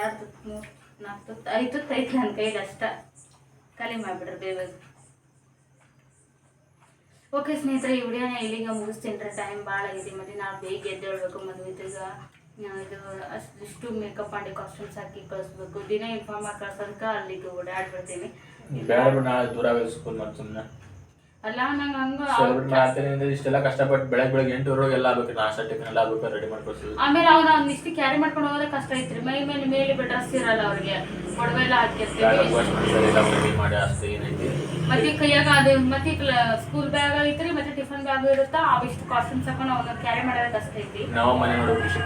ಎರಡು ಮೂರು ನಾಲ್ಕು ತುತ್ತು ಐದು ತುತ್ತು ಐತಿ ನನ್ನ ಕೈಲಿ ಅಷ್ಟ. ಖಾಲಿ ಮಾಡಿಬಿಡ್ರಿ ಬೇಗ. ಓಕೆ ಸ್ನೇಹಿತರೆ ಈ ವಿಡಿಯೋನ ಇಲ್ಲಿಗೆ ಮುಗಿಸ್ತೀನಿ ಟೈಮ್ ಭಾಳ ಆಗಿದೆ. ಮತ್ತೆ ನಾವು ಬೇಗ ಎದ್ದೇಳ್ಬೇಕು ಮದುವೆದಾಗ ಇದು ಅಷ್ಟಿಷ್ಟು ಮೇಕಪ್ ಮಾಡಿ ಕಾಸ್ಟ್ಯೂಮ್ಸ್ ಹಾಕಿ ಕಳಿಸ್ಬೇಕು. ದಿನ ಇನ್ಫಾರ್ಮ್ ಮಾಡಿ ಕಳ್ಸೋದಕ್ಕೆ ಅಲ್ಲಿಗೆ ಓಡಾಡ್ಬಿಡ್ತೀನಿ. ಬೇಡ ಬಿಡ ನಾಳೆ ದೂರ ಆಗೋದು ಸ್ಕೂಲ್ ಮತ್ತೆ ಸುಮ್ಮನೆ ಅಲ್ಲ ನಂಗೆ ಹಂಗ ಸೆಲೆಬ್ರೇಟ್ ಮಾಡ್ತೀನಿ ಇಷ್ಟೆಲ್ಲ ಕಷ್ಟಪಟ್ಟು ಬೆಳಗ್ಗೆ ಬೆಳಗ್ಗೆ ಎಂಟುವರೆಗೆ ಎಲ್ಲ ಆಗ್ಬೇಕು. ನಾಷ್ಟ ಟಿಫನ್ ಎಲ್ಲ ಆಗ್ಬೇಕು ರೆಡಿ ಮಾಡ್ಕೊಡ್ತೀವಿ ಆಮೇಲೆ ಅವ್ನ ಒಂದಿಷ್ಟು ಕ್ಯಾರಿ ಮಾಡ್ಕೊಂಡು ಹೋದ್ರೆ ಕಷ್ಟ ಐತ್ರಿ. ಮೈ ಮೇಲೆ ಮೇಲೆ ಡ್ರೆಸ್ ಇರಲ್ಲ ಅವ್ರಿಗೆ. ಒಡವೆ ಎಲ್ಲ ಹಾಕಿರ್ತೀವಿ ಮಾಡಿ ಅಷ್ಟೇ ಏನೈತಿ. ಮತ್ತೆ ಕೈಯಾಗ ಅದು ಮತ್ತೆ ಸ್ಕೂಲ್ ಬ್ಯಾಗ್ ಐತ್ರಿ ಮತ್ತೆ ಟಿಫನ್ ಬ್ಯಾಗ್ ಇರುತ್ತಾ ಅವಿಷ್ಟು ಕಾಸ್ಟ್ಯೂಮ್ಸ್ ಹಾಕೊಂಡು ಅವನ್ನ ಕ್ಯಾರಿ ಮಾಡೋದಕ್ಕೆ ಕಷ್ಟ ಐತಿ. ನಾವು ಮನೆ ನೋಡಿ ಖುಷಿ